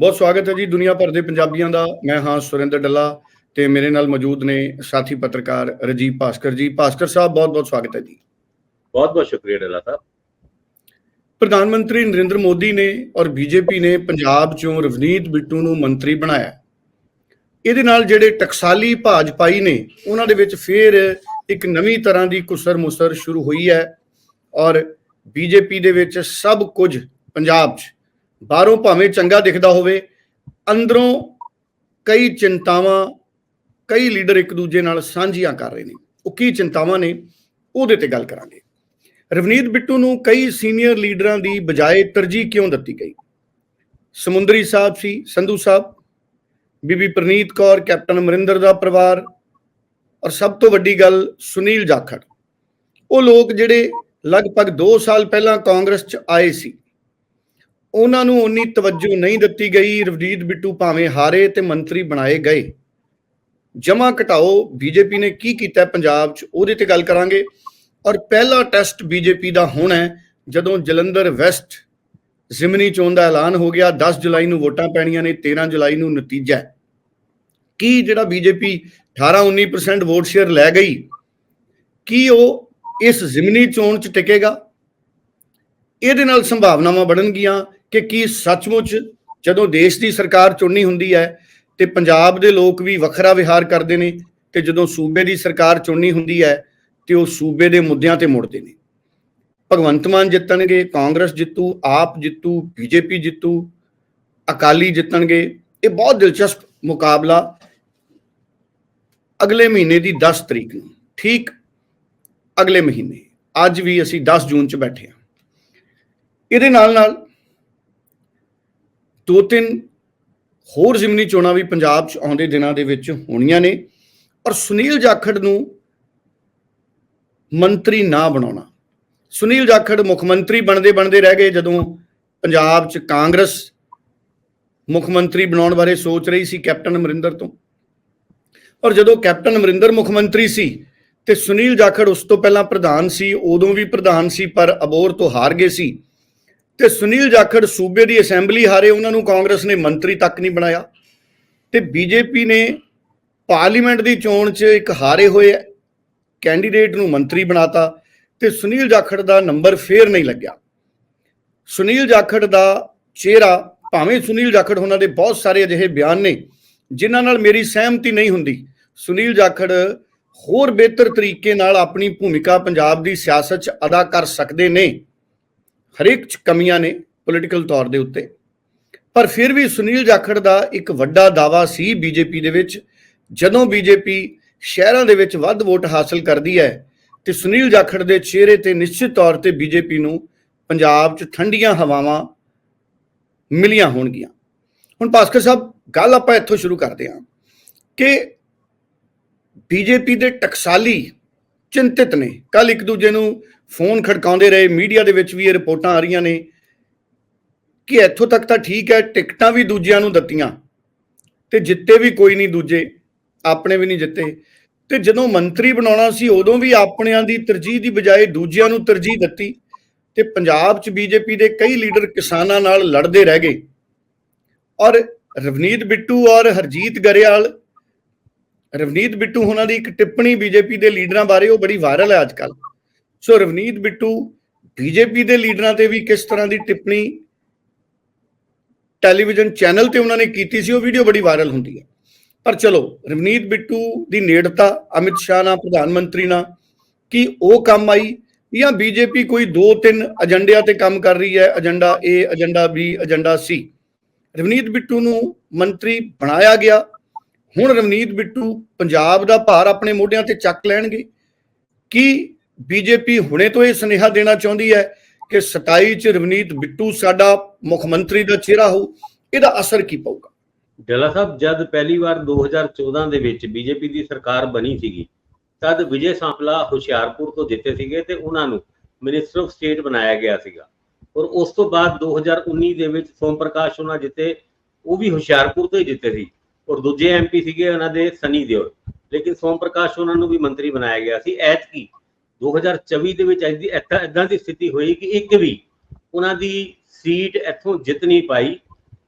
ਬਹੁਤ ਸਵਾਗਤ ਹੈ ਜੀ ਦੁਨੀਆ ਭਰ ਦੇ ਪੰਜਾਬੀਆਂ ਦਾ। ਮੈਂ ਹਾਂ ਸੁਰਿੰਦਰ ਡੱਲਾ ਤੇ ਮੇਰੇ ਨਾਲ ਮੌਜੂਦ ਨੇ ਸਾਥੀ ਪੱਤਰਕਾਰ ਰਜੀਵ ਭਾਸਕਰ ਜੀ। ਭਾਸਕਰ ਸਾਹਿਬ ਬਹੁਤ ਬਹੁਤ ਸਵਾਗਤ ਹੈ ਜੀ। ਬਹੁਤ ਬਹੁਤ ਸ਼ੁਕਰੀਆ ਡੱਲਾ ਸਾਹਿਬ। ਪ੍ਰਧਾਨ ਮੰਤਰੀ ਨਰਿੰਦਰ ਮੋਦੀ ਨੇ ਔਰ ਬੀਜੇਪੀ ਨੇ ਪੰਜਾਬ ਚੋਂ ਰਵਨੀਤ ਬਿੱਟੂ ਨੂੰ ਮੰਤਰੀ ਬਣਾਇਆ। ਇਹਦੇ ਨਾਲ ਜਿਹੜੇ ਟਕਸਾਲੀ ਭਾਜਪਾਈ ਨੇ ਉਹਨਾਂ ਦੇ ਵਿੱਚ ਫੇਰ ਇੱਕ ਨਵੀਂ ਤਰ੍ਹਾਂ ਦੀ ਕੁਸਰ ਮੁਸਰ ਸ਼ੁਰੂ ਹੋਈ ਹੈ। ਔਰ ਬੀਜੇਪੀ ਦੇ ਵਿੱਚ ਸਭ ਕੁਝ ਪੰਜਾਬ 'ਚ ਬਾਹਰੋਂ ਭਾਵੇਂ ਚੰਗਾ ਦਿਖਦਾ ਹੋਵੇ, ਅੰਦਰੋਂ ਕਈ ਚਿੰਤਾਵਾਂ, ਕਈ ਲੀਡਰ ਇੱਕ ਦੂਜੇ ਨਾਲ ਸਾਂਝੀਆਂ ਕਰ ਰਹੇ ਨੇ। ਉਹ ਕੀ ਚਿੰਤਾਵਾਂ ਨੇ, ਉਹਦੇ ਤੇ ਗੱਲ ਕਰਾਂਗੇ। ਰਵਨੀਤ ਬਿੱਟੂ ਨੂੰ ਕਈ ਸੀਨੀਅਰ ਲੀਡਰਾਂ ਦੀ ਬਜਾਏ ਤਰਜੀਹ ਕਿਉਂ ਦਿੱਤੀ ਗਈ? ਸਮੁੰਦਰੀ ਸਾਹਿਬ ਸੀ, ਸੰਧੂ ਸਾਹਿਬ। ਬੀਬੀ ਪ੍ਰਨੀਤ ਕੌਰ, ਕੈਪਟਨ ਅਮਰਿੰਦਰ ਦਾ ਪਰਿਵਾਰ। ਔਰ ਸਭ ਤੋਂ ਵੱਡੀ ਗੱਲ ਸੁਨੀਲ ਜਾਖੜ। ਉਹ ਲੋਕ ਜਿਹੜੇ ਲਗਭਗ 2 ਸਾਲ ਪਹਿਲਾਂ ਕਾਂਗਰਸ 'ਚ ਆਏ ਸੀ ਉਹਨਾਂ ਨੂੰ ਉਨੀ ਤਵੱਜੋ ਨਹੀਂ ਦਿੱਤੀ ਗਈ। ਰਵਜੀਤ ਬਿੱਟੂ ਭਾਵੇਂ ਹਾਰੇ ਤੇ ਮੰਤਰੀ ਬਣਾਏ ਗਏ। ਜਮਾ ਘਟਾਓ, ਬੀਜੇਪੀ ਨੇ ਕੀ ਕੀਤਾ ਪੰਜਾਬ 'ਚ? ਉਹਦੇ ਤੇ ਗੱਲ ਕਰਾਂਗੇ। ਔਰ ਪਹਿਲਾ ਟੈਸਟ ਬੀਜੇਪੀ ਦਾ ਹੋਣਾ ਹੈ, ਜਦੋਂ ਜਲੰਧਰ ਵੈਸਟ ਜ਼ਿਮਨੀ ਚੋਣ ਦਾ ਐਲਾਨ ਹੋ ਗਿਆ। 10 ਜੁਲਾਈ ਨੂੰ ਵੋਟਾਂ ਪੈਣੀਆਂ ਨੇ 13 ਜੁਲਾਈ ਨੂੰ ਨਤੀਜਾ ਕੀ ਜਿਹੜਾ ਬੀਜੇਪੀ 18-19% ਵੋਟ ਸ਼ੇਅਰ ਲੈ ਗਈ, ਕੀ ਉਹ ਇਸ ਜ਼ਿਮਨੀ ਚੋਣ 'ਚ ਟਿਕੇਗਾ? ਇਹਦੇ ਨਾਲ ਸੰਭਾਵਨਾਵਾਂ ਬਣਨਗੀਆਂ। ਕਿ ਕੀ ਸੱਚਮੁੱਚ ਜਦੋਂ ਦੇਸ਼ ਦੀ ਸਰਕਾਰ ਚੁਣਨੀ ਹੁੰਦੀ ਹੈ ਤੇ ਪੰਜਾਬ ਦੇ ਲੋਕ ਵੀ ਵੱਖਰਾ ਵਿਹਾਰ ਕਰਦੇ ਨੇ ਤੇ ਜਦੋਂ ਸੂਬੇ ਦੀ ਸਰਕਾਰ ਚੁਣਨੀ ਹੁੰਦੀ ਹੈ ਤੇ ਉਹ ਸੂਬੇ ਦੇ ਮੁੱਦਿਆਂ ਤੇ ਮੁੜਦੇ ਨੇ। ਭਗਵੰਤ ਮਾਨ ਜਿੱਤਣਗੇ, ਕਾਂਗਰਸ ਜਿੱਤੂ, ਆਪ ਜਿੱਤੂ, ਬੀਜੇਪੀ ਜਿੱਤੂ, ਅਕਾਲੀ ਜਿੱਤਣਗੇ, ਇਹ ਬਹੁਤ ਦਿਲਚਸਪ ਮੁਕਾਬਲਾ ਅਗਲੇ ਮਹੀਨੇ ਦੀ 10 ਤਰੀਕ ਨੂੰ, ਠੀਕ ਅਗਲੇ ਮਹੀਨੇ, ਅੱਜ ਵੀ ਅਸੀਂ 10 ਜੂਨ ਚ ਬੈਠੇ ਹਾਂ। ਇਹਦੇ ਨਾਲ ਨਾਲ ਦੋ ਤਿੰਨ ਹੋਰ ਜ਼ਿਮਨੀ ਚੋਣਾਂ ਵੀ ਪੰਜਾਬ 'ਚ ਆਉਂਦੇ ਦਿਨਾਂ ਦੇ ਵਿੱਚ ਹੋਣੀਆਂ ਨੇ ਔਰ ਸੁਨੀਲ ਜਾਖੜ ਨੂੰ ਮੰਤਰੀ ਨਾ ਬਣਾਉਣਾ। ਸੁਨੀਲ ਜਾਖੜ ਮੁੱਖ ਮੰਤਰੀ ਬਣਦੇ ਬਣਦੇ ਰਹਿ ਗਏ ਜਦੋਂ ਪੰਜਾਬ 'ਚ ਕਾਂਗਰਸ ਮੁੱਖ ਮੰਤਰੀ ਬਣਾਉਣ ਬਾਰੇ ਸੋਚ ਰਹੀ ਸੀ ਕੈਪਟਨ ਅਮਰਿੰਦਰ ਤੋਂ। ਔਰ ਜਦੋਂ ਕੈਪਟਨ ਅਮਰਿੰਦਰ ਮੁੱਖ ਮੰਤਰੀ ਸੀ ਤੇ ਸੁਨੀਲ ਜਾਖੜ ਉਸ ਤੋਂ ਪਹਿਲਾਂ ਪ੍ਰਧਾਨ ਸੀ, ਉਦੋਂ ਵੀ ਪ੍ਰਧਾਨ ਸੀ, ਪਰ ਅਬੋਰ ਤੋਂ ਹਾਰ ਗਏ ਸੀ। ਤੇ ਸੁਨੀਲ ਜਾਖੜ ਸੂਬੇ ਦੀ ਅਸੈਂਬਲੀ ਹਾਰੇ ਉਹਨਾਂ ਨੂੰ ਕਾਂਗਰਸ ਨੇ ਮੰਤਰੀ ਤੱਕ ਨਹੀਂ ਬਣਾਇਆ। ਤੇ ਬੀਜੇਪੀ ਨੇ ਪਾਰਲੀਮੈਂਟ ਦੀ ਚੋਣ 'ਚ ਇੱਕ ਹਾਰੇ ਹੋਏ ਕੈਂਡੀਡੇਟ ਨੂੰ ਮੰਤਰੀ ਬਣਾਤਾ ਤੇ ਸੁਨੀਲ ਜਾਖੜ ਦਾ ਨੰਬਰ ਫੇਰ ਨਹੀਂ ਲੱਗਿਆ। ਸੁਨੀਲ ਜਾਖੜ ਦਾ ਚਿਹਰਾ ਭਾਵੇਂ ਸੁਨੀਲ ਜਾਖੜ ਉਹਨਾਂ ਦੇ ਬਹੁਤ ਸਾਰੇ ਅਜਿਹੇ ਬਿਆਨ ਨੇ, ਜਿਨ੍ਹਾਂ ਨਾਲ ਮੇਰੀ ਸਹਿਮਤੀ ਨਹੀਂ ਹੁੰਦੀ। ਸੁਨੀਲ ਜਾਖੜ ਹੋਰ ਬਿਹਤਰ ਤਰੀਕੇ ਨਾਲ ਆਪਣੀ ਭੂਮਿਕਾ ਪੰਜਾਬ ਦੀ ਸਿਆਸਤ 'ਚ ਅਦਾ ਕਰ ਸਕਦੇ ਨੇ। ਹਰੇਕ 'ਚ ਕਮੀਆਂ ਨੇ ਪੋਲੀਟੀਕਲ ਤੌਰ ਦੇ ਉੱਤੇ। ਪਰ ਫਿਰ ਵੀ ਸੁਨੀਲ ਜਾਖੜ ਦਾ ਇੱਕ ਵੱਡਾ ਦਾਵਾ ਸੀ ਬੀਜੇਪੀ ਦੇ ਵਿੱਚ। ਜਦੋਂ ਬੀਜੇਪੀ ਸ਼ਹਿਰਾਂ ਦੇ ਵਿੱਚ ਵੱਧ ਵੋਟ ਹਾਸਲ ਕਰਦੀ ਹੈ ਤੇ ਸੁਨੀਲ ਜਾਖੜ ਦੇ ਚਿਹਰੇ ਤੇ ਨਿਸ਼ਚਿਤ ਤੌਰ ਤੇ ਬੀਜੇਪੀ ਨੂੰ ਪੰਜਾਬ 'ਚ ਠੰਡੀਆਂ ਹਵਾਵਾਂ ਮਿਲੀਆਂ ਹੋਣਗੀਆਂ। ਹੁਣ ਭਾਸਕਰ ਸਾਹਿਬ, ਗੱਲ ਆਪਾਂ ਇੱਥੋਂ ਸ਼ੁਰੂ ਕਰਦੇ ਹਾਂ ਕਿ ਬੀਜੇਪੀ ਦੇ ਟਕਸਾਲੀ ਚਿੰਤਿਤ ਨੇ। ਕੱਲ ਇੱਕ ਦੂਜੇ ਨੂੰ ਫੋਨ ਖੜਕਾਉਂਦੇ ਰਹੇ, ਮੀਡੀਆ ਦੇ ਵਿੱਚ ਵੀ ਇਹ ਰਿਪੋਰਟਾਂ ਆ ਰਹੀਆਂ ਨੇ ਕਿ ਇੱਥੋਂ ਤੱਕ ਤਾਂ ਠੀਕ ਹੈ, ਟਿਕਟਾਂ ਵੀ ਦੂਜਿਆਂ ਨੂੰ ਦਿੱਤੀਆਂ ਤੇ ਜਿੱਤੇ ਵੀ ਕੋਈ ਨਹੀਂ ਦੂਜੇ, ਆਪਣੇ ਵੀ ਨਹੀਂ ਜਿੱਤੇ। ਤੇ ਜਦੋਂ ਮੰਤਰੀ ਬਣਾਉਣਾ ਸੀ, ਉਦੋਂ ਵੀ ਆਪਣਿਆਂ ਦੀ ਤਰਜੀਹ ਦੀ ਬਜਾਏ ਦੂਜਿਆਂ ਨੂੰ ਤਰਜੀਹ ਦਿੱਤੀ ਤੇ ਪੰਜਾਬ 'ਚ ਬੀਜੇਪੀ ਦੇ ਕਈ ਲੀਡਰ ਕਿਸਾਨਾਂ ਨਾਲ ਲੜਦੇ ਰਹਿ ਗਏ। ਔਰ ਰਵਨੀਤ ਬਿੱਟੂ ਔਰ ਹਰਜੀਤ ਗਰੇਵਾਲ, ਰਵਨੀਤ ਬਿੱਟੂ ਉਹਨਾਂ ਦੀ ਇੱਕ ਟਿੱਪਣੀ ਬੀਜੇਪੀ ਦੇ ਲੀਡਰਾਂ ਬਾਰੇ ਉਹ ਬੜੀ ਵਾਇਰਲ ਹੈ ਅੱਜਕੱਲ ਸੋ ਰਵਨੀਤ ਬਿੱਟੂ ਬੀਜੇਪੀ ਦੇ ਲੀਡਰਾਂ ਤੇ ਵੀ ਕਿਸ ਤਰ੍ਹਾਂ ਦੀ ਟਿੱਪਣੀ ਟੈਲੀਵਿਜ਼ਨ ਚੈਨਲ ਤੇ ਉਹਨਾਂ ਨੇ ਕੀਤੀ ਸੀ, ਉਹ ਵੀਡੀਓ ਬੜੀ ਵਾਇਰਲ ਹੁੰਦੀ ਹੈ। ਪਰ ਚਲੋ, ਰਵਨੀਤ ਬਿੱਟੂ ਦੀ ਨੇੜਤਾ, ਅਮਿਤ ਸ਼ਾਹ ਨਾਲ, ਪ੍ਰਧਾਨ ਮੰਤਰੀ ਨਾਲ, ਕੀ ਉਹ ਕੰਮ ਆਈ ਜਾਂ ਬੀਜੇਪੀ ਕੋਈ ਦੋ ਤਿੰਨ ਏਜੰਡਿਆਂ ਤੇ ਕੰਮ ਕਰ ਰਹੀ ਹੈ agenda A agenda B agenda C? Ravneet Bittu ਨੂੰ ਮੰਤਰੀ ਬਣਾਇਆ ਗਿਆ। ਹੁਣ ਰਵਨੀਤ ਬਿੱਟੂ ਪੰਜਾਬ ਦਾ ਭਾਰ ਆਪਣੇ ਮੋਢਿਆਂ ਤੇ ਚੱਕ ਲੈਣਗੇ। ਕੀ ਬੀਜੇਪੀ ਹੁਣੇ ਤੋਂ ਇਹ ਸੁਨੇਹਾ ਦੇਣਾ ਚਾਹੁੰਦੀ ਹੈ ਕਿ 27 ਚ ਰਵਨੀਤ ਬਿੱਟੂ ਸਾਡਾ ਮੁੱਖ ਮੰਤਰੀ ਦਾ ਚਿਹਰਾ ਹੋ ਇਹਦਾ ਅਸਰ ਕੀ ਪਊਗਾ? ਡੱਲਾ ਸਾਹਿਬ, ਜਦ ਪਹਿਲੀ ਵਾਰ 2014 ਦੇ ਵਿੱਚ ਬੀਜੇਪੀ ਦੀ ਸਰਕਾਰ ਬਣੀ ਸੀਗੀ, ਤਦ ਵਿਜੇ ਸਾਂਪਲਾ ਹੁਸ਼ਿਆਰਪੁਰ ਤੋਂ ਜਿੱਤੇ ਸੀਗੇ ਤੇ ਉਹਨਾਂ ਨੂੰ ਮਿਨਿਸਟਰ ਆਫ ਸਟੇਟ ਬਣਾਇਆ ਗਿਆ ਸੀਗਾ। ਔਰ ਉਸ ਤੋਂ ਬਾਅਦ 2019 ਦੇ ਵਿੱਚ ਸੋਮ ਪ੍ਰਕਾਸ਼ ਉਹਨਾਂ ਜਿੱਤੇ, ਉਹ ਵੀ ਹੁਸ਼ਿਆਰਪੁਰ ਤੋਂ ਹੀ ਜਿੱਤੇ ਸੀ। ਔਰ ਦੂਜੇ ਐਮਪੀ ਸੀਗੇ ਉਹਨਾਂ ਦੇ ਸਨੀ ਦਿਓਲ। ਲੇਕਿਨ ਸੋਮ ਪ੍ਰਕਾਸ਼ ਉਹਨਾਂ ਨੂੰ ਵੀ ਮੰਤਰੀ ਬਣਾਇਆ ਗਿਆ ਸੀ। ਐਤਕੀ 2024 ਦੇ ਵਿੱਚ ਐਦੀ ਇਦਾਂ ਦੀ ਸਥਿਤੀ ਹੋਈ ਕਿ ਇੱਕ ਵੀ ਉਹਨਾਂ ਦੀ ਸੀਟ ਇੱਥੋਂ ਜਿੱਤ ਨਹੀਂ ਪਾਈ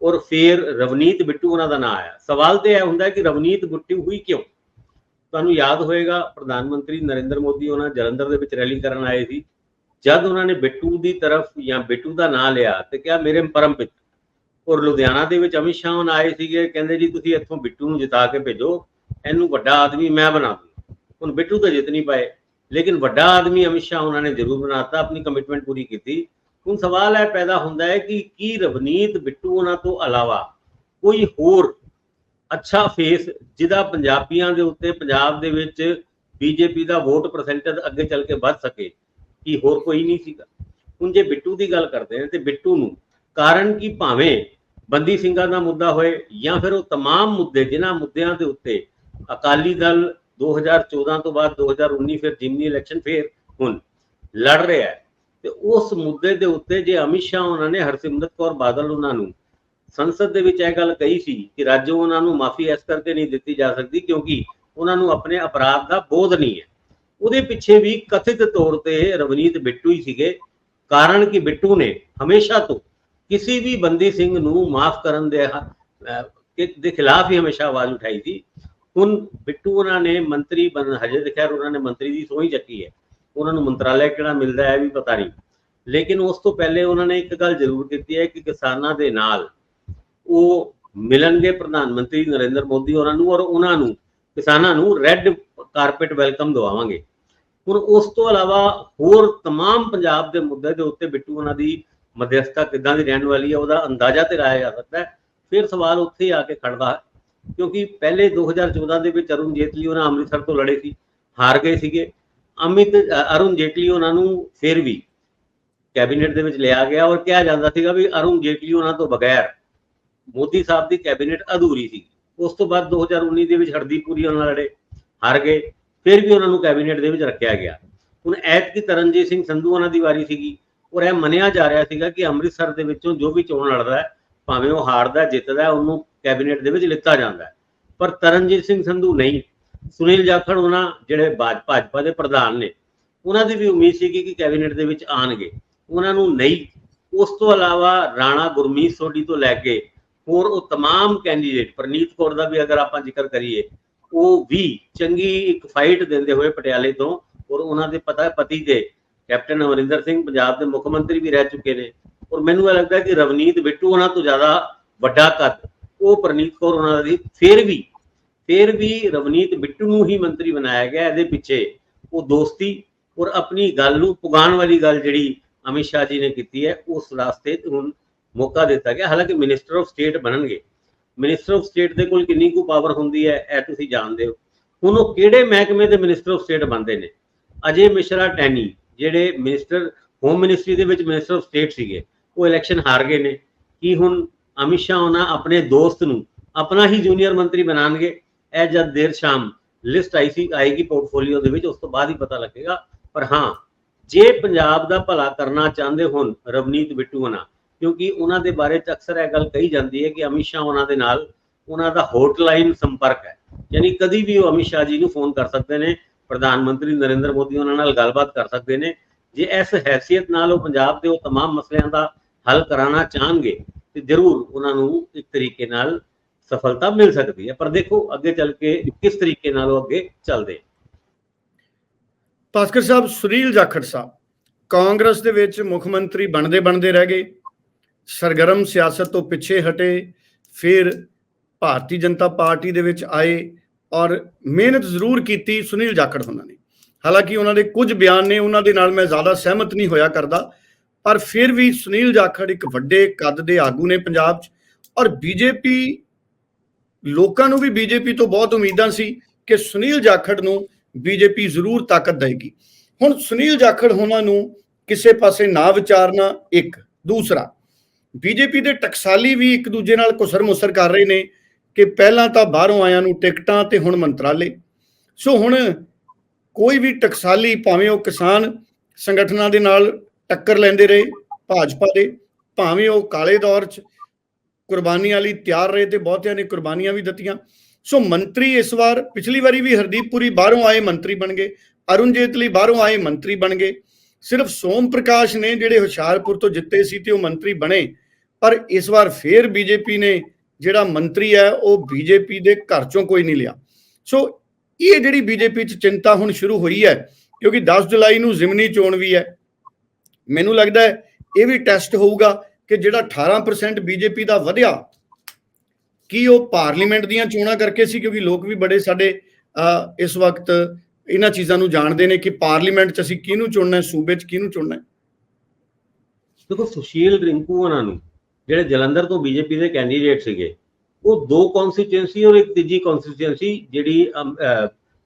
ਔਰ ਫੇਰ ਰਵਨੀਤ ਬਿੱਟੂ ਉਹਨਾਂ ਦਾ ਨਾਂ ਆਇਆ। ਸਵਾਲ ਤੇ ਇਹ ਹੁੰਦਾ ਕਿ ਰਵਨੀਤ ਬਿੱਟੂ ਹੋਈ ਕਿਉਂ? ਤੁਹਾਨੂੰ ਯਾਦ ਹੋਏਗਾ, ਪ੍ਰਧਾਨ ਮੰਤਰੀ ਨਰਿੰਦਰ ਮੋਦੀ ਉਹਨਾਂ ਜਲੰਧਰ ਦੇ ਵਿੱਚ ਰੈਲੀ ਕਰਨ ਆਏ ਸੀ। ਜਦ ਉਹਨਾਂ ਨੇ ਬਿੱਟੂ ਦੀ ਤਰਫ ਜਾਂ ਬਿੱਟੂ ਦਾ ਨਾਂ ਲਿਆ ਤੇ ਕਿਹਾ, ਮੇਰੇ ਪਰਮਪਿਤ ਔਰ ਲੁਧਿਆਣਾ ਦੇ ਵਿੱਚ ਅਮਿਤ ਸ਼ਾਹ ਉਹਨਾਂ ਆਏ ਸੀਗੇ, ਕਹਿੰਦੇ, ਜੀ, ਤੁਸੀਂ ਇੱਥੋਂ ਬਿੱਟੂ ਨੂੰ ਜਿਤਾ ਕੇ ਭੇਜੋ। ਇਹਨੂੰ ਵੱਡਾ ਆਦਮੀ ਮੈਂ ਬਣਾ ਦੂੰ ਹੁਣ ਬਿੱਟੂ ਤਾਂ ਜਿੱਤ ਨਹੀਂ ਪਾਏ। ਲੇਕਿਨ ਵੱਡਾ ਆਦਮੀ ਅਮਿਤ ਸ਼ਾਹ ਉਹਨਾਂ ਨੇ ਜ਼ਰੂਰ ਬਣਾਤਾ ਆਪਣੀ ਕਮਿਟਮੈਂਟ ਪੂਰੀ ਕੀਤੀ ਹੁਣ ਸਵਾਲ ਇਹ ਪੈਦਾ ਹੁੰਦਾ ਹੈ ਕਿ ਕੀ ਰਵਨੀਤ ਬਿੱਟੂ ਉਹਨਾਂ ਤੋਂ ਇਲਾਵਾ ਕੋਈ ਹੋਰ ਅੱਛਾ ਫੇਸ ਜਿਹਦਾ ਪੰਜਾਬੀਆਂ ਦੇ ਉੱਤੇ ਪੰਜਾਬ ਦੇ ਵਿੱਚ ਬੀਜੇਪੀ ਦਾ ਵੋਟ ਪਰਸੈਂਟੇਜ ਅੱਗੇ ਚੱਲ ਕੇ ਵੱਧ ਸਕੇ ਕੀ ਹੋਰ ਕੋਈ ਨਹੀਂ ਸੀਗਾ ਹੁਣ ਜੇ ਬਿੱਟੂ ਦੀ ਗੱਲ ਕਰਦੇ ਨੇ ਤੇ ਬਿੱਟੂ ਨੂੰ ਕਾਰਨ ਕੀ ਭਾਵੇਂ ਬੰਦੀ ਸਿੰਘਾਂ ਦਾ ਮੁੱਦਾ ਹੋਏ ਜਾਂ ਫਿਰ ਉਹ तमाम ਮੁੱਦੇ ਜਿਨ੍ਹਾਂ ਮੁੱਦਿਆਂ ਦੇ ਉੱਤੇ ਅਕਾਲੀ ਦਲ 2014 ਤੋਂ ਬਾਅਦ 2019 ਫਿਰ ਜਿਮਨੀ ਇਲੈਕਸ਼ਨ ਫਿਰ ਹੁਣ ਲੜ ਰਿਹਾ ਹੈ। ਤੇ ਉਸ ਮੁੱਦੇ ਦੇ ਉੱਤੇ ਜੇ ਅਮਿਤ ਸ਼ਾਹ ਉਹਨਾਂ ਨੇ ਹਰਸਿਮਰਤ ਕੌਰ ਬਾਦਲ ਉਹਨਾਂ ਨੂੰ ਸੰਸਦ ਦੇ ਵਿੱਚ ਇਹ ਗੱਲ ਕਹੀ ਸੀ ਕਿ ਰਾਜੋ ਉਹਨਾਂ ਨੂੰ ਮਾਫੀ ਇਸ ਕਰਕੇ ਨਹੀਂ ਦਿੱਤੀ ਜਾ ਸਕਦੀ ਕਿਉਂਕਿ ਉਹਨਾਂ ਨੂੰ ਆਪਣੇ ਅਪਰਾਧ ਦਾ ਬੋਧ ਨਹੀਂ ਹੈ। ਉਹਦੇ ਪਿੱਛੇ ਵੀ ਕਥਿਤ ਤੌਰ ਤੇ ਰਵਨੀਤ ਬਿੱਟੂ ਹੀ ਸੀਗੇ। ਕਾਰਨ ਕਿ ਬਿੱਟੂ ਨੇ ਹਮੇਸ਼ਾ ਤੋਂ ਕਿਸੇ ਵੀ ਬੰਦੀ ਸਿੰਘ ਨੂੰ ਮਾਫ ਕਰਨ ਦੇ ਦੇ ਖਿਲਾਫ ਹੀ ਹਮੇਸ਼ਾ ਆਵਾਜ਼ ਉਠਾਈ ਸੀ। ਹੁਣ ਬਿੱਟੂ ਉਹਨਾਂ ਨੇ ਮੰਤਰੀ ਬਣ ਹਜੇ ਤੇ ਖੈਰ ਉਹਨਾਂ ਨੇ ਮੰਤਰੀ ਦੀ ਸੋਹੀ ਚੱਕੀ ਹੈ ਉਹਨਾਂ ਨੂੰ ਮੰਤਰਾਲੇ ਕਿਹੜਾ ਮਿਲਦਾ ਹੈ ਇਹ ਵੀ ਪਤਾ ਨਹੀਂ ਲੇਕਿਨ ਉਸ ਤੋਂ ਪਹਿਲੇ ਉਹਨਾਂ ਨੇ ਇੱਕ ਗੱਲ ਜ਼ਰੂਰ ਕੀਤੀ ਹੈ ਕਿ ਕਿਸਾਨਾਂ ਦੇ ਨਾਲ ਉਹ ਮਿਲਣਗੇ ਪ੍ਰਧਾਨ ਮੰਤਰੀ ਨਰਿੰਦਰ ਮੋਦੀ ਉਹਨਾਂ ਨੂੰ ਔਰ ਉਹਨਾਂ ਨੂੰ ਕਿਸਾਨਾਂ ਨੂੰ ਰੈੱਡ ਕਾਰਪੇਟ ਵੈਲਕਮ ਦਵਾਵਾਂਗੇ ਹੁਣ ਉਸ ਤੋਂ ਇਲਾਵਾ ਹੋਰ तमाम ਪੰਜਾਬ ਦੇ ਮੁੱਦੇ ਦੇ ਉੱਤੇ ਬਿੱਟੂ ਉਹਨਾਂ ਦੀ ਮਧਿਅਸਥਤਾ ਕਿੱਦਾਂ ਦੀ ਰਹਿਣ ਵਾਲੀ ਹੈ ਉਹਦਾ ਅੰਦਾਜ਼ਾ ਤੇ ਲਾਇਆ ਜਾ ਸਕਦਾ ਹੈ ਫਿਰ ਸਵਾਲ ਉੱਥੇ ਹੀ ਆ ਕੇ ਖੜਦਾ ਹੈ ਕਿਉਂਕਿ ਪਹਿਲੇ 2014 ਦੇ ਵਿੱਚ ਅਰੁਣ ਜੇਤਲੀ ਉਹਨਾਂ ਅੰਮ੍ਰਿਤਸਰ ਤੋਂ ਲੜੇ ਸੀ, ਹਾਰ ਗਏ ਸੀਗੇ। ਅਮਿਤ ਅਰੁਣ ਜੇਟਲੀ ਉਹਨਾਂ ਨੂੰ ਫਿਰ ਵੀ ਕੈਬਨਿਟ ਦੇ ਵਿੱਚ ਲਿਆ ਗਿਆ ਔਰ ਕਿਹਾ ਜਾਂਦਾ ਸੀਗਾ ਵੀ ਅਰੁਣ ਜੇਤਲੀ ਉਹਨਾਂ ਤੋਂ ਬਗੈਰ ਮੋਦੀ ਸਾਹਿਬ ਦੀ ਕੈਬਨਿਟ ਅਧੂਰੀ ਸੀ। ਉਸ ਤੋਂ ਬਾਅਦ 2019 ਦੇ ਵਿੱਚ ਹਰਦੀਪ ਪੁਰੀ ਉਹਨਾਂ ਨਾਲ ਲੜੇ, ਹਾਰ ਗਏ, ਫਿਰ ਵੀ ਉਹਨਾਂ ਨੂੰ ਕੈਬਨਿਟ ਦੇ ਵਿੱਚ ਰੱਖਿਆ ਗਿਆ। ਹੁਣ ਐਤਕੀ ਤਰਨਜੀਤ ਸਿੰਘ ਸੰਧੂ ਉਹਨਾਂ ਦੀ ਵਾਰੀ ਸੀਗੀ ਔਰ ਇਹ ਮੰਨਿਆ ਜਾ ਰਿਹਾ ਸੀਗਾ ਕਿ ਅੰਮ੍ਰਿਤਸਰ ਦੇ ਵਿੱਚੋਂ ਜੋ ਵੀ ਚੋਣ ਲੜਦਾ ਹੈ, ਭਾਵੇਂ ਉਹ ਹਾਰਦਾ, ਜਿੱਤਦਾ ਉਹਨੂੰ ਕੈਬਨਿਟ ਦੇ ਵਿੱਚ ਲਿੱਤਾ ਜਾਂਦਾ ਹੈ। ਪਰ ਤਰਨਜੀਤ ਸਿੰਘ ਸੰਧੂ ਨਹੀਂ ਸੁਨੀਲ ਜਾਖੜ ਉਹਨਾਂ ਜਿਹੜੇ ਭਾਜ- ਭਾਜਪਾ ਦੇ ਪ੍ਰਧਾਨ ਨੇ ਉਹਨਾਂ ਦੀ ਵੀ ਉਮੀਦ ਸੀ ਕਿ ਕੈਬਨਿਟ ਦੇ ਵਿੱਚ ਆਣਗੇ ਉਹਨਾਂ ਨੂੰ ਨਹੀਂ ਉਸ ਤੋਂ ਇਲਾਵਾ ਰਾਣਾ ਗੁਰਮੀਤ ਸੋਢੀ ਤੋਂ ਲੈ ਕੇ ਹੋਰ ਉਹ तमाम ਕੈਂਡੀਡੇਟ ਪ੍ਰਨੀਤ ਕੌਰ ਦਾ ਵੀ ਅਗਰ ਆਪਾਂ ਜ਼ਿਕਰ ਕਰੀਏ ਉਹ ਵੀ ਚੰਗੀ ਇੱਕ ਫਾਈਟ ਦਿੰਦੇ ਹੋਏ ਪਟਿਆਲੇ ਤੋਂ ਔਰ ਉਹਨਾਂ ਦੇ ਪਤਾ ਪਤੀ ਦੇ ਕੈਪਟਨ ਅਮਰਿੰਦਰ ਸਿੰਘ ਪੰਜਾਬ ਦੇ ਮੁੱਖ ਮੰਤਰੀ ਵੀ ਰਹਿ ਚੁੱਕੇ ਨੇ ਔਰ ਮੈਨੂੰ ਇਹ ਲੱਗਦਾ ਕਿ ਰਵਨੀਤ ਬਿੱਟੂ ਉਹਨਾਂ ਤੋਂ ਜ਼ਿਆਦਾ ਵੱਡਾ ਕੱਦ ਉਹ ਪ੍ਰਨੀਤ ਕੌਰ ਉਹਨਾਂ ਦੀ, ਫਿਰ ਵੀ ਫਿਰ ਵੀ ਰਵਨੀਤ ਬਿੱਟੂ ਨੂੰ ਹੀ ਮੰਤਰੀ ਬਣਾਇਆ ਗਿਆ ਇਹਦੇ ਪਿੱਛੇ। ਉਹ ਦੋਸਤੀ ਔਰ ਆਪਣੀ ਗੱਲ ਨੂੰ ਪੁਗਾਉਣ ਵਾਲੀ ਗੱਲ ਜਿਹੜੀ ਅਮਿਤ ਸ਼ਾਹ ਜੀ ਨੇ ਕੀਤੀ ਹੈ, ਉਸ ਰਾਸਤੇ ਤੇ ਮੌਕਾ ਦਿੱਤਾ ਗਿਆ। ਹਾਲਾਂਕਿ ਮਿਨਿਸਟਰ ਆਫ ਸਟੇਟ ਬਣਨਗੇ। ਮਿਨਿਸਟਰ ਆਫ ਸਟੇਟ ਦੇ ਕੋਲ ਕਿੰਨੀ ਕੁ ਪਾਵਰ ਹੁੰਦੀ ਹੈ, ਇਹ ਤੁਸੀਂ ਜਾਣਦੇ ਹੋ। ਹੁਣ ਉਹ ਕਿਹੜੇ ਮਹਿਕਮੇ ਦੇ ਮਿਨਿਸਟਰ ਆਫ ਸਟੇਟ ਬਣਦੇ ਨੇ? ਅਜੇ ਮਿਸ਼ਰਾ ਟੈਨੀ, ਜਿਹੜੇ ਮਿਨਿਸਟਰ ਹੋਮ ਮਿਨਿਸਟਰੀ ਦੇ ਵਿੱਚ ਮਿਨਿਸਟਰ ਆਫ ਸਟੇਟ ਸੀਗੇ, ਉਹ ਇਲੈਕਸ਼ਨ ਹਾਰ ਗਏ ਨੇ। ਕੀ ਹੁਣ ਅਮਿਤ ਸ਼ਾਹ ਉਹਨਾਂ ਆਪਣੇ ਦੋਸਤ ਨੂੰ ਆਪਣਾ ਹੀ ਜੂਨੀਅਰ ਮੰਤਰੀ ਬਣਾਣਗੇ ਇਹ ਜਦ ਦੇਰ ਸ਼ਾਮ ਲਿਸਟ ਆਈ ਸੀ ਆਏਗੀ ਪੋਰਟਫੋਲੀਓ ਦੇ ਵਿੱਚ ਉਸ ਤੋਂ ਬਾਅਦ ਹੀ ਪਤਾ ਲੱਗੇਗਾ ਪਰ ਹਾਂ ਜੇ ਪੰਜਾਬ ਦਾ ਭਲਾ ਕਰਨਾ ਚਾਹੁੰਦੇ ਹੁਣ ਰਵਨੀਤ ਬਿੱਟੂ ਹੋਣਾ ਕਿਉਂਕਿ ਉਹਨਾਂ ਦੇ ਬਾਰੇ ਚ ਅਕਸਰ ਇਹ ਗੱਲ ਕਹੀ ਜਾਂਦੀ ਹੈ ਕਿ ਅਮਿਤ ਸ਼ਾਹ ਉਹਨਾਂ ਦੇ ਨਾਲ ਉਹਨਾਂ ਦਾ ਹੌਟਲਾਈਨ ਸੰਪਰਕ ਹੈ ਯਾਨੀ ਕਦੀ ਵੀ ਉਹ ਅਮਿਤ ਸ਼ਾਹ ਜੀ ਨੂੰ ਫੋਨ ਕਰ ਸਕਦੇ ਨੇ ਪ੍ਰਧਾਨ ਮੰਤਰੀ ਨਰਿੰਦਰ ਮੋਦੀ ਉਹਨਾਂ ਨਾਲ ਗੱਲਬਾਤ ਕਰ ਸਕਦੇ ਨੇ ਜੇ ਇਸ ਹੈਸੀਅਤ ਨਾਲ ਉਹ ਪੰਜਾਬ ਦੇ ਉਹ तमाम ਮਸਲਿਆਂ ਦਾ ਹੱਲ ਕਰਾਉਣਾ ਚਾਹਣਗੇ ਤੇ ਜ਼ਰੂਰ ਉਹਨਾਂ ਨੂੰ ਇੱਕ ਤਰੀਕੇ ਨਾਲ ਸਫਲਤਾ ਮਿਲ ਸਕਦੀ ਹੈ। ਪਰ ਦੇਖੋ, ਅੱਗੇ ਚੱਲ ਕੇ ਕਿਸ ਤਰੀਕੇ ਨਾਲ ਉਹ ਅੱਗੇ ਚੱਲਦੇ ਭਾਸਕਰ ਸਾਹਿਬ, ਸੁਨੀਲ ਜਾਖੜ ਸਾਹਿਬ, ਕਾਂਗਰਸ ਦੇ ਵਿੱਚ ਮੁੱਖ ਮੰਤਰੀ ਬਣਦੇ ਬਣਦੇ ਰਹਿ ਗਏ, ਸਰਗਰਮ ਸਿਆਸਤ ਤੋਂ ਪਿੱਛੇ ਹਟੇ, ਫਿਰ ਭਾਰਤੀ ਜਨਤਾ ਪਾਰਟੀ ਦੇ ਵਿੱਚ ਆਏ ਔਰ ਮਿਹਨਤ ਜ਼ਰੂਰ ਕੀਤੀ ਸੁਨੀਲ ਜਾਖੜ ਉਹਨਾਂ ਨੇ। ਹਾਲਾਂਕਿ ਉਹਨਾਂ ਦੇ ਕੁਝ ਬਿਆਨ ਨੇ, ਉਹਨਾਂ ਦੇ ਨਾਲ ਮੈਂ ਜ਼ਿਆਦਾ ਸਹਿਮਤ ਨਹੀਂ ਹੋਇਆ ਕਰਦਾ। ਪਰ ਫਿਰ ਵੀ ਸੁਨੀਲ ਜਾਖੜ ਇੱਕ ਵੱਡੇ ਕੱਦ ਦੇ ਆਗੂ ਨੇ ਪੰਜਾਬ 'ਚ ਔਰ ਬੀਜੇਪੀ ਲੋਕਾਂ ਨੂੰ ਵੀ ਬੀਜੇਪੀ ਤੋਂ ਬਹੁਤ ਉਮੀਦਾਂ ਸੀ ਕਿ ਸੁਨੀਲ ਜਾਖੜ ਨੂੰ ਬੀਜੇਪੀ ਜ਼ਰੂਰ ਤਾਕਤ ਦੇਗੀ। ਹੁਣ ਸੁਨੀਲ ਜਾਖੜ ਹੋਣਾ ਨੂੰ ਕਿਸੇ ਪਾਸੇ ਨਾ ਵਿਚਾਰਨਾ ਇੱਕ। ਦੂਸਰਾ, ਬੀਜੇਪੀ ਦੇ ਟਕਸਾਲੀ ਵੀ ਇੱਕ ਦੂਜੇ ਨਾਲ ਕੁਸਰ ਮੁਸਰ ਕਰ ਰਹੇ ਨੇ ਕਿ ਪਹਿਲਾਂ ਤਾਂ ਬਾਹਰੋਂ ਆਇਆਂ ਨੂੰ ਟਿਕਟਾਂ ਤੇ ਹੁਣ ਮੰਤਰਾਲੇ। ਸੋ ਹੁਣ ਕੋਈ ਵੀ ਟਕਸਾਲੀ ਭਾਵੇਂ ਉਹ ਕਿਸਾਨ ਸੰਗਠਨਾਂ ਦੇ ਨਾਲ ਟੱਕਰ ਲੈਂਦੇ ਰਹੇ, ਭਾਜਪਾ ਦੇ, ਭਾਵੇਂ ਉਹ ਕਾਲੇ ਦੌਰ 'ਚ ਕੁਰਬਾਨੀਆਂ ਲਈ ਤਿਆਰ ਰਹੇ ਤੇ ਬਹੁਤਿਆਂ ਨੇ ਕੁਰਬਾਨੀਆਂ ਵੀ ਦਿੱਤੀਆਂ। ਸੋ ਮੰਤਰੀ ਇਸ ਵਾਰ, ਪਿਛਲੀ ਵਾਰੀ ਵੀ ਹਰਦੀਪ ਪੁਰੀ ਬਾਹਰੋਂ ਆਏ ਮੰਤਰੀ ਬਣ ਗਏ, ਅਰੁਣ ਜੇਤਲੀ ਬਾਹਰੋਂ ਆਏ ਮੰਤਰੀ ਬਣ ਗਏ। ਸਿਰਫ ਸੋਮ ਪ੍ਰਕਾਸ਼ ਨੇ ਜਿਹੜੇ ਹੁਸ਼ਿਆਰਪੁਰ ਤੋਂ ਜਿੱਤੇ ਸੀ ਤੇ ਉਹ ਮੰਤਰੀ ਬਣੇ, ਪਰ ਇਸ ਵਾਰ ਫੇਰ ਬੀਜੇਪੀ ਨੇ ਜਿਹੜਾ ਮੰਤਰੀ ਹੈ, ਉਹ ਬੀਜੇਪੀ ਦੇ ਘਰ ਚੋਂ ਕੋਈ ਨਹੀਂ ਲਿਆ। ਸੋ ਇਹ ਜਿਹੜੀ ਬੀਜੇਪੀ 'ਚ ਚਿੰਤਾ ਹੁਣ ਸ਼ੁਰੂ ਹੋਈ ਹੈ, ਕਿਉਂਕਿ 10 ਜੁਲਾਈ ਨੂੰ ਜ਼ਿਮਨੀ ਚੋਣ ਵੀ ਹੈ ਮੈਨੂੰ ਲੱਗਦਾ ਹੈ ਇਹ ਵੀ ਟੈਸਟ ਹੋਊਗਾ ਕਿ ਜਿਹੜਾ 18% ਬੀਜੇਪੀ ਦਾ ਵਧਿਆ, ਕੀ ਉਹ ਪਾਰਲੀਮੈਂਟ ਦੀਆਂ ਚੋਣਾਂ ਕਰਕੇ ਸੀ? ਕਿਉਂਕਿ ਲੋਕ ਵੀ ਬੜੇ ਸਾਡੇ ਇਸ ਵਕਤ ਇਹਨਾਂ ਚੀਜ਼ਾਂ ਨੂੰ ਜਾਣਦੇ ਨੇ ਕਿ ਪਾਰਲੀਮੈਂਟ 'ਚ ਅਸੀਂ ਕਿਹਨੂੰ ਚੁਣਨਾ ਹੈ, ਸੂਬੇ 'ਚ ਕਿਹਨੂੰ ਚੁਣਨਾ ਹੈ। ਦੇਖੋ, ਸੁਸ਼ੀਲ ਰਿੰਕੂ ਉਹਨਾਂ ਨੂੰ, ਜਿਹੜੇ ਜਲੰਧਰ ਤੋਂ ਬੀਜੇਪੀ ਦੇ ਕੈਂਡੀਡੇਟ ਸੀਗੇ, ਉਹ ਦੋ ਕਨਸਟੀਟਿਊਂਸੀ ਔਰ ਇੱਕ ਤੀਜੀ ਕਨਸਟੀਟਿਊਂਸੀ ਜਿਹੜੀ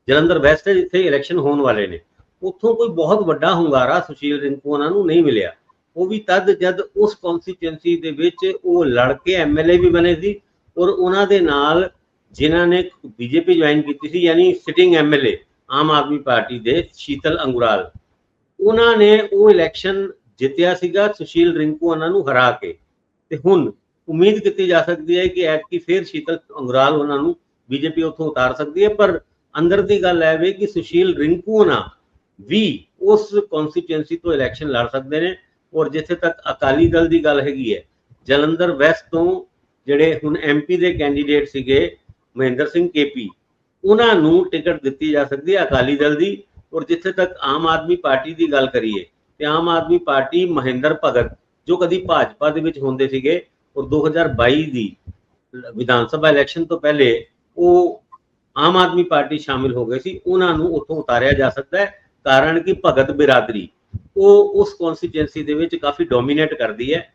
ਜਲੰਧਰ ਵੈਸਟ ਹੈ ਜਿੱਥੇ ਇਲੈਕਸ਼ਨ ਹੋਣ ਵਾਲੇ ਨੇ। ਉੱਥੋਂ ਕੋਈ ਬਹੁਤ ਵੱਡਾ ਹੁੰਗਾਰਾ ਸੁਸ਼ੀਲ ਰਿੰਕੂ ਉਹਨਾਂ ਨੂੰ ਨਹੀਂ ਮਿਲਿਆ। ਉਹ ਵੀ ਤਦ ਜਦ ਉਸ ਕਨਸਟੀਟਿਊਂਸੀ ਦੇ ਵਿੱਚ ਉਹ ਲੜ ਕੇ ਐਮਐਲਏ ਵੀ ਬਣੇ ਸੀ ਔਰ ਉਹਨਾਂ ਦੇ ਨਾਲ ਜਿਨ੍ਹਾਂ ਨੇ ਬੀਜੇਪੀ ਜੁਆਇਨ ਕੀਤੀ ਸੀ, ਯਾਨੀ sitting MLA Aam Aadmi party ਦੇ ਸ਼ੀਤਲ ਅੰਗੁਰਾਲ। ਉਹਨਾਂ ਨੇ ਉਹ ਇਲੈਕਸ਼ਨ ਜਿੱਤਿਆ ਸੀਗਾ ਸੁਸ਼ੀਲ ਰਿੰਕੂ ਉਹਨਾਂ ਨੂੰ ਹਰਾ ਕੇ। ਤੇ ਹੁਣ ਉਮੀਦ ਕੀਤੀ ਜਾ ਸਕਦੀ ਹੈ ਕਿ ਐਤਕੀ ਫੇਰ ਸ਼ੀਤਲ ਅੰਗਰਾਲ ਉਹਨਾਂ ਨੂੰ ਬੀਜੇਪੀ ਉੱਥੋਂ ਉਤਾਰ ਸਕਦੀ ਹੈ, ਪਰ ਅੰਦਰ ਦੀ ਗੱਲ ਹੈ ਵੇ ਕਿ ਸੁਸ਼ੀਲ ਰਿੰਕੂ ਉਹਨਾਂ ਵੀ ਉਸ ਕਨਸਟੀਟੂਐਂਸੀ ਤੋਂ ਇਲੈਕਸ਼ਨ ਲੜ ਸਕਦੇ ਨੇ ਔਰ ਜਿੱਥੇ ਤੱਕ ਅਕਾਲੀ ਦਲ ਦੀ ਗੱਲ ਹੈਗੀ ਹੈ, ਜਲੰਧਰ ਵੈਸਟ ਤੋਂ ਜਿਹੜੇ ਹੁਣ ਐਮਪੀ ਦੇ ਕੈਂਡੀਡੇਟ ਸੀਗੇ, ਮਹਿੰਦਰ ਸਿੰਘ ਕੇਪੀ ਉਹਨਾਂ ਨੂੰ ਟਿਕਟ ਦਿੱਤੀ ਜਾ ਸਕਦੀ ਹੈ ਅਕਾਲੀ ਦਲ ਦੀ ਔਰ ਜਿੱਥੇ ਤੱਕ ਆਮ ਆਦਮੀ ਪਾਰਟੀ ਦੀ ਗੱਲ ਕਰੀਏ ਤੇ ਆਮ ਆਦਮੀ ਪਾਰਟੀ ਮਹਿੰਦਰ ਭਗਤ, ਜੋ ਕਦੀ ਭਾਜਪਾ ਦੇ ਵਿੱਚ ਹੁੰਦੇ ਸੀਗੇ ਔਰ 2022 ਦੀ ਵਿਧਾਨ ਸਭਾ ਇਲੈਕਸ਼ਨ ਤੋਂ ਪਹਿਲੇ ਉਹ ਆਮ ਆਦਮੀ ਪਾਰਟੀ ਸ਼ਾਮਿਲ ਹੋ ਗਏ ਸੀ, ਉਹਨਾਂ ਨੂੰ ਉੱਥੋਂ ਉਤਾਰਿਆ ਜਾ ਸਕਦਾ ਹੈ ਕਾਰਨ ਕਿ ਭਗਤ ਬਿਰਾਦਰੀ, ਉਹ ਉਸ ਕਨਸਟੀਟੂਐਂਸੀ ਦੇ ਵਿੱਚ ਕਾਫੀ ਡੋਮੀਨੇਟ ਕਰਦੀ ਹੈ।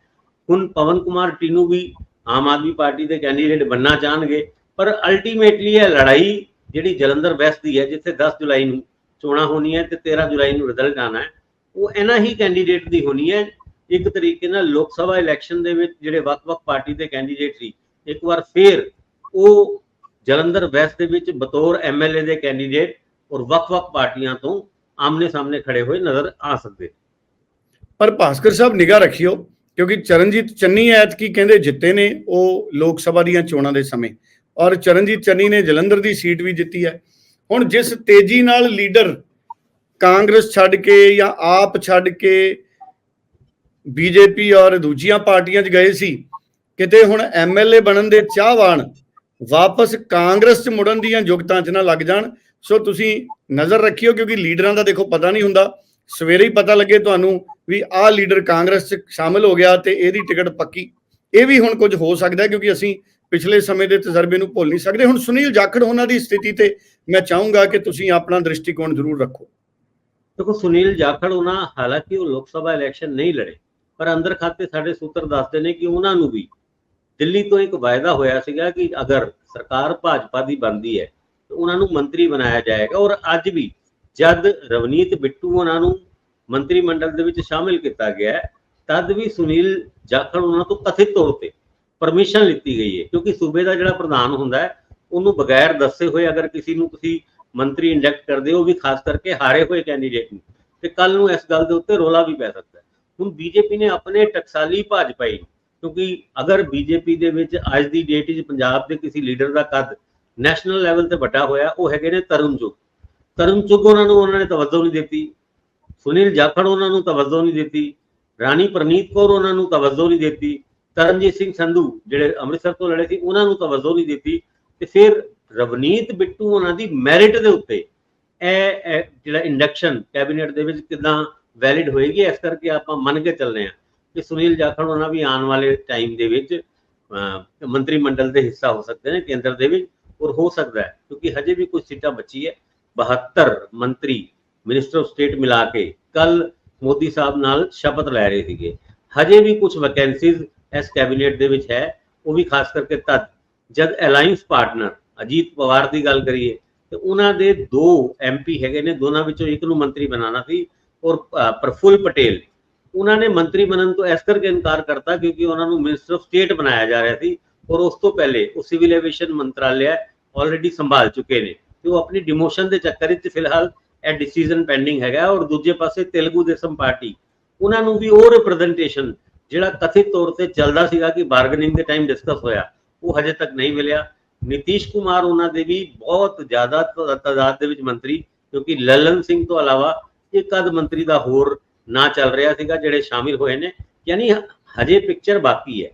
ਹੁਣ ਪਵਨ ਕੁਮਾਰ ਟੀਨੂ ਵੀ ਆਮ ਆਦਮੀ ਪਾਰਟੀ ਦੇ ਕੈਂਡੀਡੇਟ ਬੰਨਾ ਚਾਹਣਗੇ, ਪਰ ਅਲਟੀਮੇਟਲੀ ਇਹ ਲੜਾਈ ਜਿਹੜੀ ਜਲੰਧਰ ਵੈਸਟ ਦੀ ਹੈ, ਜਿੱਥੇ 10 ਜੁਲਾਈ ਨੂੰ ਚੋਣਾਂ ਹੋਣੀਆਂ ਤੇ 13 ਜੁਲਾਈ ਨੂੰ ਰਿਜ਼ਲਟ ਆਣਾ ਹੈ, ਉਹ ਇਹਨਾਂ ਹੀ ਕੈਂਡੀਡੇਟ ਦੀ ਹੋਣੀ ਹੈ। ਇੱਕ ਤਰੀਕੇ ਨਾਲ ਲੋਕ ਸਭਾ ਇਲੈਕਸ਼ਨ ਦੇ ਵਿੱਚ ਜਿਹੜੇ ਵੱਖ-ਵੱਖ ਪਾਰਟੀ ਦੇ ਕੈਂਡੀਡੇਟ ਸੀ, ਇੱਕ ਵਾਰ ਫੇਰ ਉਹ ਜਲੰਧਰ ਵੈਸਟ ਦੇ ਵਿੱਚ ਬਤੌਰ ਐਮਐਲਏ ਦੇ ਕੈਂਡੀਡੇਟ ਔਰ ਵੱਖ-ਵੱਖ ਪਾਰਟੀਆਂ ਤੋਂ ਆਮਨੇ ਸਾਹਮਣੇ ਖੜੇ ਹੋਏ ਨਜ਼ਰ ਆ ਸਕਦੇ। ਪਰ ਭਾਸਕਰ ਸਾਹਿਬ ਨਿਗਾਹ ਰੱਖਿਓ, ਕਿਉਂਕਿ ਚਰਨਜੀਤ ਚੰਨੀ ਐਤਕੀ ਕਹਿੰਦੇ ਜਿੱਤੇ ਨੇ ਉਹ ਲੋਕ ਸਭਾ ਦੀਆਂ ਚੋਣਾਂ ਦੇ ਸਮੇਂ। ਔਰ ਚਰਨਜੀਤ ਚੰਨੀ ਨੇ ਜਲੰਧਰ ਦੀ ਸੀਟ ਵੀ ਜਿੱਤੀ ਹੈ। ਹੁਣ ਜਿਸ ਤੇਜ਼ੀ ਨਾਲ ਲੀਡਰ ਕਾਂਗਰਸ ਛੱਡ ਕੇ ਜਾਂ ਆਪ ਛੱਡ ਕੇ ਬੀਜੇਪੀ ਔਰ ਦੂਜੀਆਂ ਪਾਰਟੀਆਂ 'ਚ ਗਏ ਸੀ, ਕਿਤੇ ਹੁਣ ਐਮਐਲਏ ਬਣਨ ਦੇ ਚਾਹਵਾਨ ਵਾਪਸ ਕਾਂਗਰਸ 'ਚ ਮੁੜਨ ਦੀਆਂ ਜੁਗਤਾਂ 'ਚ ਨਾ ਲੱਗ ਜਾਣ ਸੋ ਤੁਸੀਂ ਨਜ਼ਰ ਰੱਖਿਓ ਕਿਉਂਕਿ ਲੀਡਰਾਂ ਦਾ ਦੇਖੋ ਪਤਾ ਨਹੀਂ ਹੁੰਦਾ। ਸਵੇਰੇ ਹੀ ਪਤਾ ਲੱਗੇ ਤੁਹਾਨੂੰ ਵੀ ਆਹ ਲੀਡਰ ਕਾਂਗਰਸ 'ਚ ਸ਼ਾਮਿਲ ਹੋ ਗਿਆ ਤੇ ਇਹਦੀ ਟਿਕਟ ਪੱਕੀ। ਇਹ ਵੀ ਹੁਣ ਕੁਝ ਹੋ ਸਕਦਾ ਕਿਉਂਕਿ ਅਸੀਂ ਪਿਛਲੇ ਸਮੇਂ ਦੇ ਤਜਰਬੇ ਨੂੰ ਭੁੱਲ ਨਹੀਂ ਸਕਦੇ। ਹੁਣ ਸੁਨੀਲ ਜਾਖੜ ਉਹਨਾਂ ਦੀ ਸਥਿਤੀ ਤੇ ਮੈਂ ਚਾਹੂੰਗਾ ਕਿ ਤੁਸੀਂ ਆਪਣਾ ਦ੍ਰਿਸ਼ਟੀਕੋਣ ਜ਼ਰੂਰ ਰੱਖੋ। ਦੇਖੋ, ਸੁਨੀਲ ਜਾਖੜ ਉਹਨਾਂ ਹਾਲਾਂਕਿ ਉਹ ਲੋਕ ਸਭਾ ਇਲੈਕਸ਼ਨ ਨਹੀਂ ਲੜੇ, ਪਰ ਅੰਦਰ ਖਾਤੇ ਸਾਡੇ ਸੂਤਰ ਦੱਸਦੇ ਨੇ ਕਿ ਉਹਨਾਂ ਨੂੰ ਵੀ ਦਿੱਲੀ ਤੋਂ ਇੱਕ ਵਾਅਦਾ ਹੋਇਆ ਸੀਗਾ ਕਿ ਅਗਰ ਸਰਕਾਰ ਭਾਜਪਾ ਦੀ ਬਣਦੀ ਹੈ ਉਹਨਾਂ ਨੂੰ ਮੰਤਰੀ ਬਣਾਇਆ ਜਾਏਗਾ ਔਰ ਅੱਜ ਵੀ ਜਦ ਰਵਨੀਤ ਬਿੱਟੂ ਉਹਨਾਂ ਨੂੰ ਮੰਤਰੀ ਮੰਡਲ ਦੇ ਵਿੱਚ ਸ਼ਾਮਿਲ ਕੀਤਾ ਗਿਆ ਤਦ ਵੀ ਸੁਨੀਲ ਜਾਖੜ ਉਹਨਾਂ ਤੋਂ ਕਥਿਤ ਤੌਰ ਤੇ ਪਰਮਿਸ਼ਨ ਲਿੱਤੀ ਗਈ ਹੈ, ਕਿਉਂਕਿ ਸੂਬੇ ਦਾ ਜਿਹੜਾ ਪ੍ਰਧਾਨ ਹੁੰਦਾ ਹੈ, ਉਹਨੂੰ ਬਗੈਰ ਦੱਸੇ ਹੋਏ ਅਗਰ ਕਿਸੇ ਨੂੰ ਤੁਸੀਂ ਮੰਤਰੀ ਇੰਜੈਕਟ ਕਰਦੇ ਹੋ, ਉਹ ਵੀ ਖਾਸ ਕਰਕੇ ਹਾਰੇ ਹੋਏ ਕੈਂਡੀਡੇਟ ਨੂੰ, ਤੇ ਕੱਲ ਨੂੰ ਇਸ ਗੱਲ ਦੇ ਉੱਤੇ ਰੋਲਾ ਵੀ ਪੈ ਸਕਦਾ ਹੈ। ਹੁਣ ਬੀਜੇਪੀ ਨੇ ਆਪਣੇ ਟਕਸਾਲੀ ਭਾਜਪਾਈ ਕਿਉਂਕਿ ਅਗਰ ਬੀਜੇਪੀ ਦੇ ਵਿੱਚ ਅੱਜ ਦੀ ਡੇਟ 'ਚ ਪੰਜਾਬ ਦੇ ਕਿਸੇ ਲੀਡਰ ਦਾ ਕੱਦ ਨੈਸ਼ਨਲ ਲੈਵਲ ਤੇ ਵੱਡਾ ਹੋਇਆ, ਉਹ ਹੈਗੇ ਨੇ ਤਰੁਣ ਚੁੱਗ। ਤਰੁਣ ਚੁੱਗ ਉਹਨਾਂ ਨੂੰ, ਉਹਨਾਂ ਨੇ ਤਵੱਜੋ ਨਹੀਂ ਦਿੱਤੀ। ਸੁਨੀਲ ਜਾਖੜ ਉਹਨਾਂ ਨੂੰ ਤਵੱਜੋ ਨਹੀਂ ਦਿੱਤੀ। ਰਾਣੀ ਪ੍ਰਨੀਤ ਕੌਰ ਉਹਨਾਂ ਨੂੰ ਤਵੱਜੋ ਨਹੀਂ ਦਿੱਤੀ। ਤਰਨਜੀਤ ਸਿੰਘ ਸੰਧੂ ਜਿਹੜੇ ਅੰਮ੍ਰਿਤਸਰ ਤੋਂ ਲੜੇ ਸੀ, ਉਹਨਾਂ ਨੂੰ ਤਵੱਜੋ ਨਹੀਂ ਦਿੱਤੀ। ਤੇ ਫਿਰ ਰਵਨੀਤ ਬਿੱਟੂ ਉਹਨਾਂ ਦੀ ਮੈਰਿਟ ਦੇ ਉੱਤੇ, ਇਹ ਜਿਹੜਾ ਇੰਡਕਸ਼ਨ ਕੈਬਨਿਟ ਦੇ ਵਿੱਚ ਕਿਦਾਂ ਵੈਲਿਡ ਹੋਏਗੀ, ਇਸ ਕਰਕੇ ਆਪਾਂ ਮੰਨ ਕੇ ਚੱਲਦੇ ਹਾਂ ਕਿ ਸੁਨੀਲ ਜਾਖੜ ਉਹਨਾਂ ਵੀ ਆਉਣ ਵਾਲੇ ਟਾਈਮ ਦੇ ਵਿੱਚ ਮੰਤਰੀ ਮੰਡਲ ਦੇ ਹਿੱਸਾ ਹੋ ਸਕਦੇ ਨੇ, ਕੇਂਦਰ ਦੇ ਵਿੱਚ। ਔਰ ਹੋ ਸਕਦਾ ਹੈ, ਕਿਉਂਕਿ ਹਜੇ ਵੀ ਕੁਝ ਸੀਟਾਂ ਬਚੀ ਹੈ। 72 ਮੰਤਰੀ ਮਿਨਿਸਟਰ ਆਫ ਸਟੇਟ ਮਿਲਾ ਕੇ ਕੱਲ ਮੋਦੀ ਸਾਹਿਬ ਨਾਲ ਸ਼ਪਥ ਲੈ ਰਹੇ ਸੀਗੇ। ਹਜੇ ਵੀ ਕੁਝ ਵੈਕੈਂਸੀਜ਼ ਇਸ ਕੈਬਨਿਟ ਦੇ ਵਿੱਚ ਹੈ, ਉਹ ਵੀ ਖਾਸ ਕਰਕੇ ਤਦ ਜਦ ਅਲਾਈਅੰਸ ਪਾਰਟਨਰ ਅਜੀਤ ਪਵਾਰ ਦੀ ਗੱਲ ਕਰੀਏ, ਤੇ ਉਹਨਾਂ ਦੇ ਦੋ ਐਮਪੀ ਹੈਗੇ ਨੇ, ਦੋਨਾਂ ਵਿੱਚੋਂ ਇੱਕ ਨੂੰ ਮੰਤਰੀ ਬਣਾਉਣਾ ਸੀ ਔਰ ਪ੍ਰਫੁੱਲ ਪਟੇਲ। ਉਹਨਾਂ ਨੇ ਮੰਤਰੀ ਬਣਨ ਤੋਂ ਇਸ ਕਰਕੇ ਇਨਕਾਰ ਕਰਤਾ ਕਿਉਂਕਿ ਉਹਨਾਂ ਨੂੰ ਮਿਨਿਸਟਰ ਆਫ ਸਟੇਟ ਬਣਾਇਆ ਜਾ ਰਿਹਾ ਸੀ। ਔਰ ਉਸ ਤੋਂ ਪਹਿਲੇ ਉਹ ਸਿਵਲ ਐਵੀਏਸ਼ਨ ਮੰਤਰਾਲਿਆ ਆਲਰੇਡੀ ਸੰਭਾਲ ਚੁੱਕੇ ਨੇ ਤੇ ਉਹ ਆਪਣੀ ਡਿਮੋਸ਼ਨ ਦੇ ਚੱਕਰ ਵਿੱਚ ਫਿਲਹਾਲ ਇਹ ਡਿਸੀਜਨ ਪੈਂਡਿੰਗ ਹੈਗਾ ਔਰ ਦੂਜੇ ਪਾਸੇ ਤੇਲਗੂ ਦੇਸਮ ਪਾਰਟੀ, ਉਹਨਾਂ ਨੂੰ ਵੀ ਉਹ ਰਿਪਰੈਜ਼ੈਂਟੇਸ਼ਨ ਜਿਹੜਾ ਕਥਿਤ ਤੌਰ ਤੇ ਚੱਲਦਾ ਸੀਗਾ ਕਿ ਬਾਰਗਨਿੰਗ ਦੇ ਟਾਈਮ ਡਿਸਕਸ ਹੋਇਆ, ਉਹ ਹਜੇ ਤੱਕ ਨਹੀਂ ਮਿਲਿਆ। ਨਿਤੀਸ਼ ਕੁਮਾਰ ਉਹਨਾਂ ਦੇ ਵੀ ਬਹੁਤ ਜ਼ਿਆਦਾ ਤ- ਤਾਦਾਦ ਦੇ ਵਿੱਚ ਮੰਤਰੀ, ਕਿਉਂਕਿ ਲਲਨ ਸਿੰਘ ਤੋਂ ਇਲਾਵਾ ਇੱਕ ਅੱਧ ਮੰਤਰੀ ਦਾ ਹੋਰ ਨਾ ਚੱਲ ਰਿਹਾ ਸੀਗਾ ਜਿਹੜੇ ਸ਼ਾਮਿਲ ਹੋਏ ਨੇ, ਯਾਨੀ ਹਜੇ ਪਿਕਚਰ ਬਾਕੀ ਹੈ।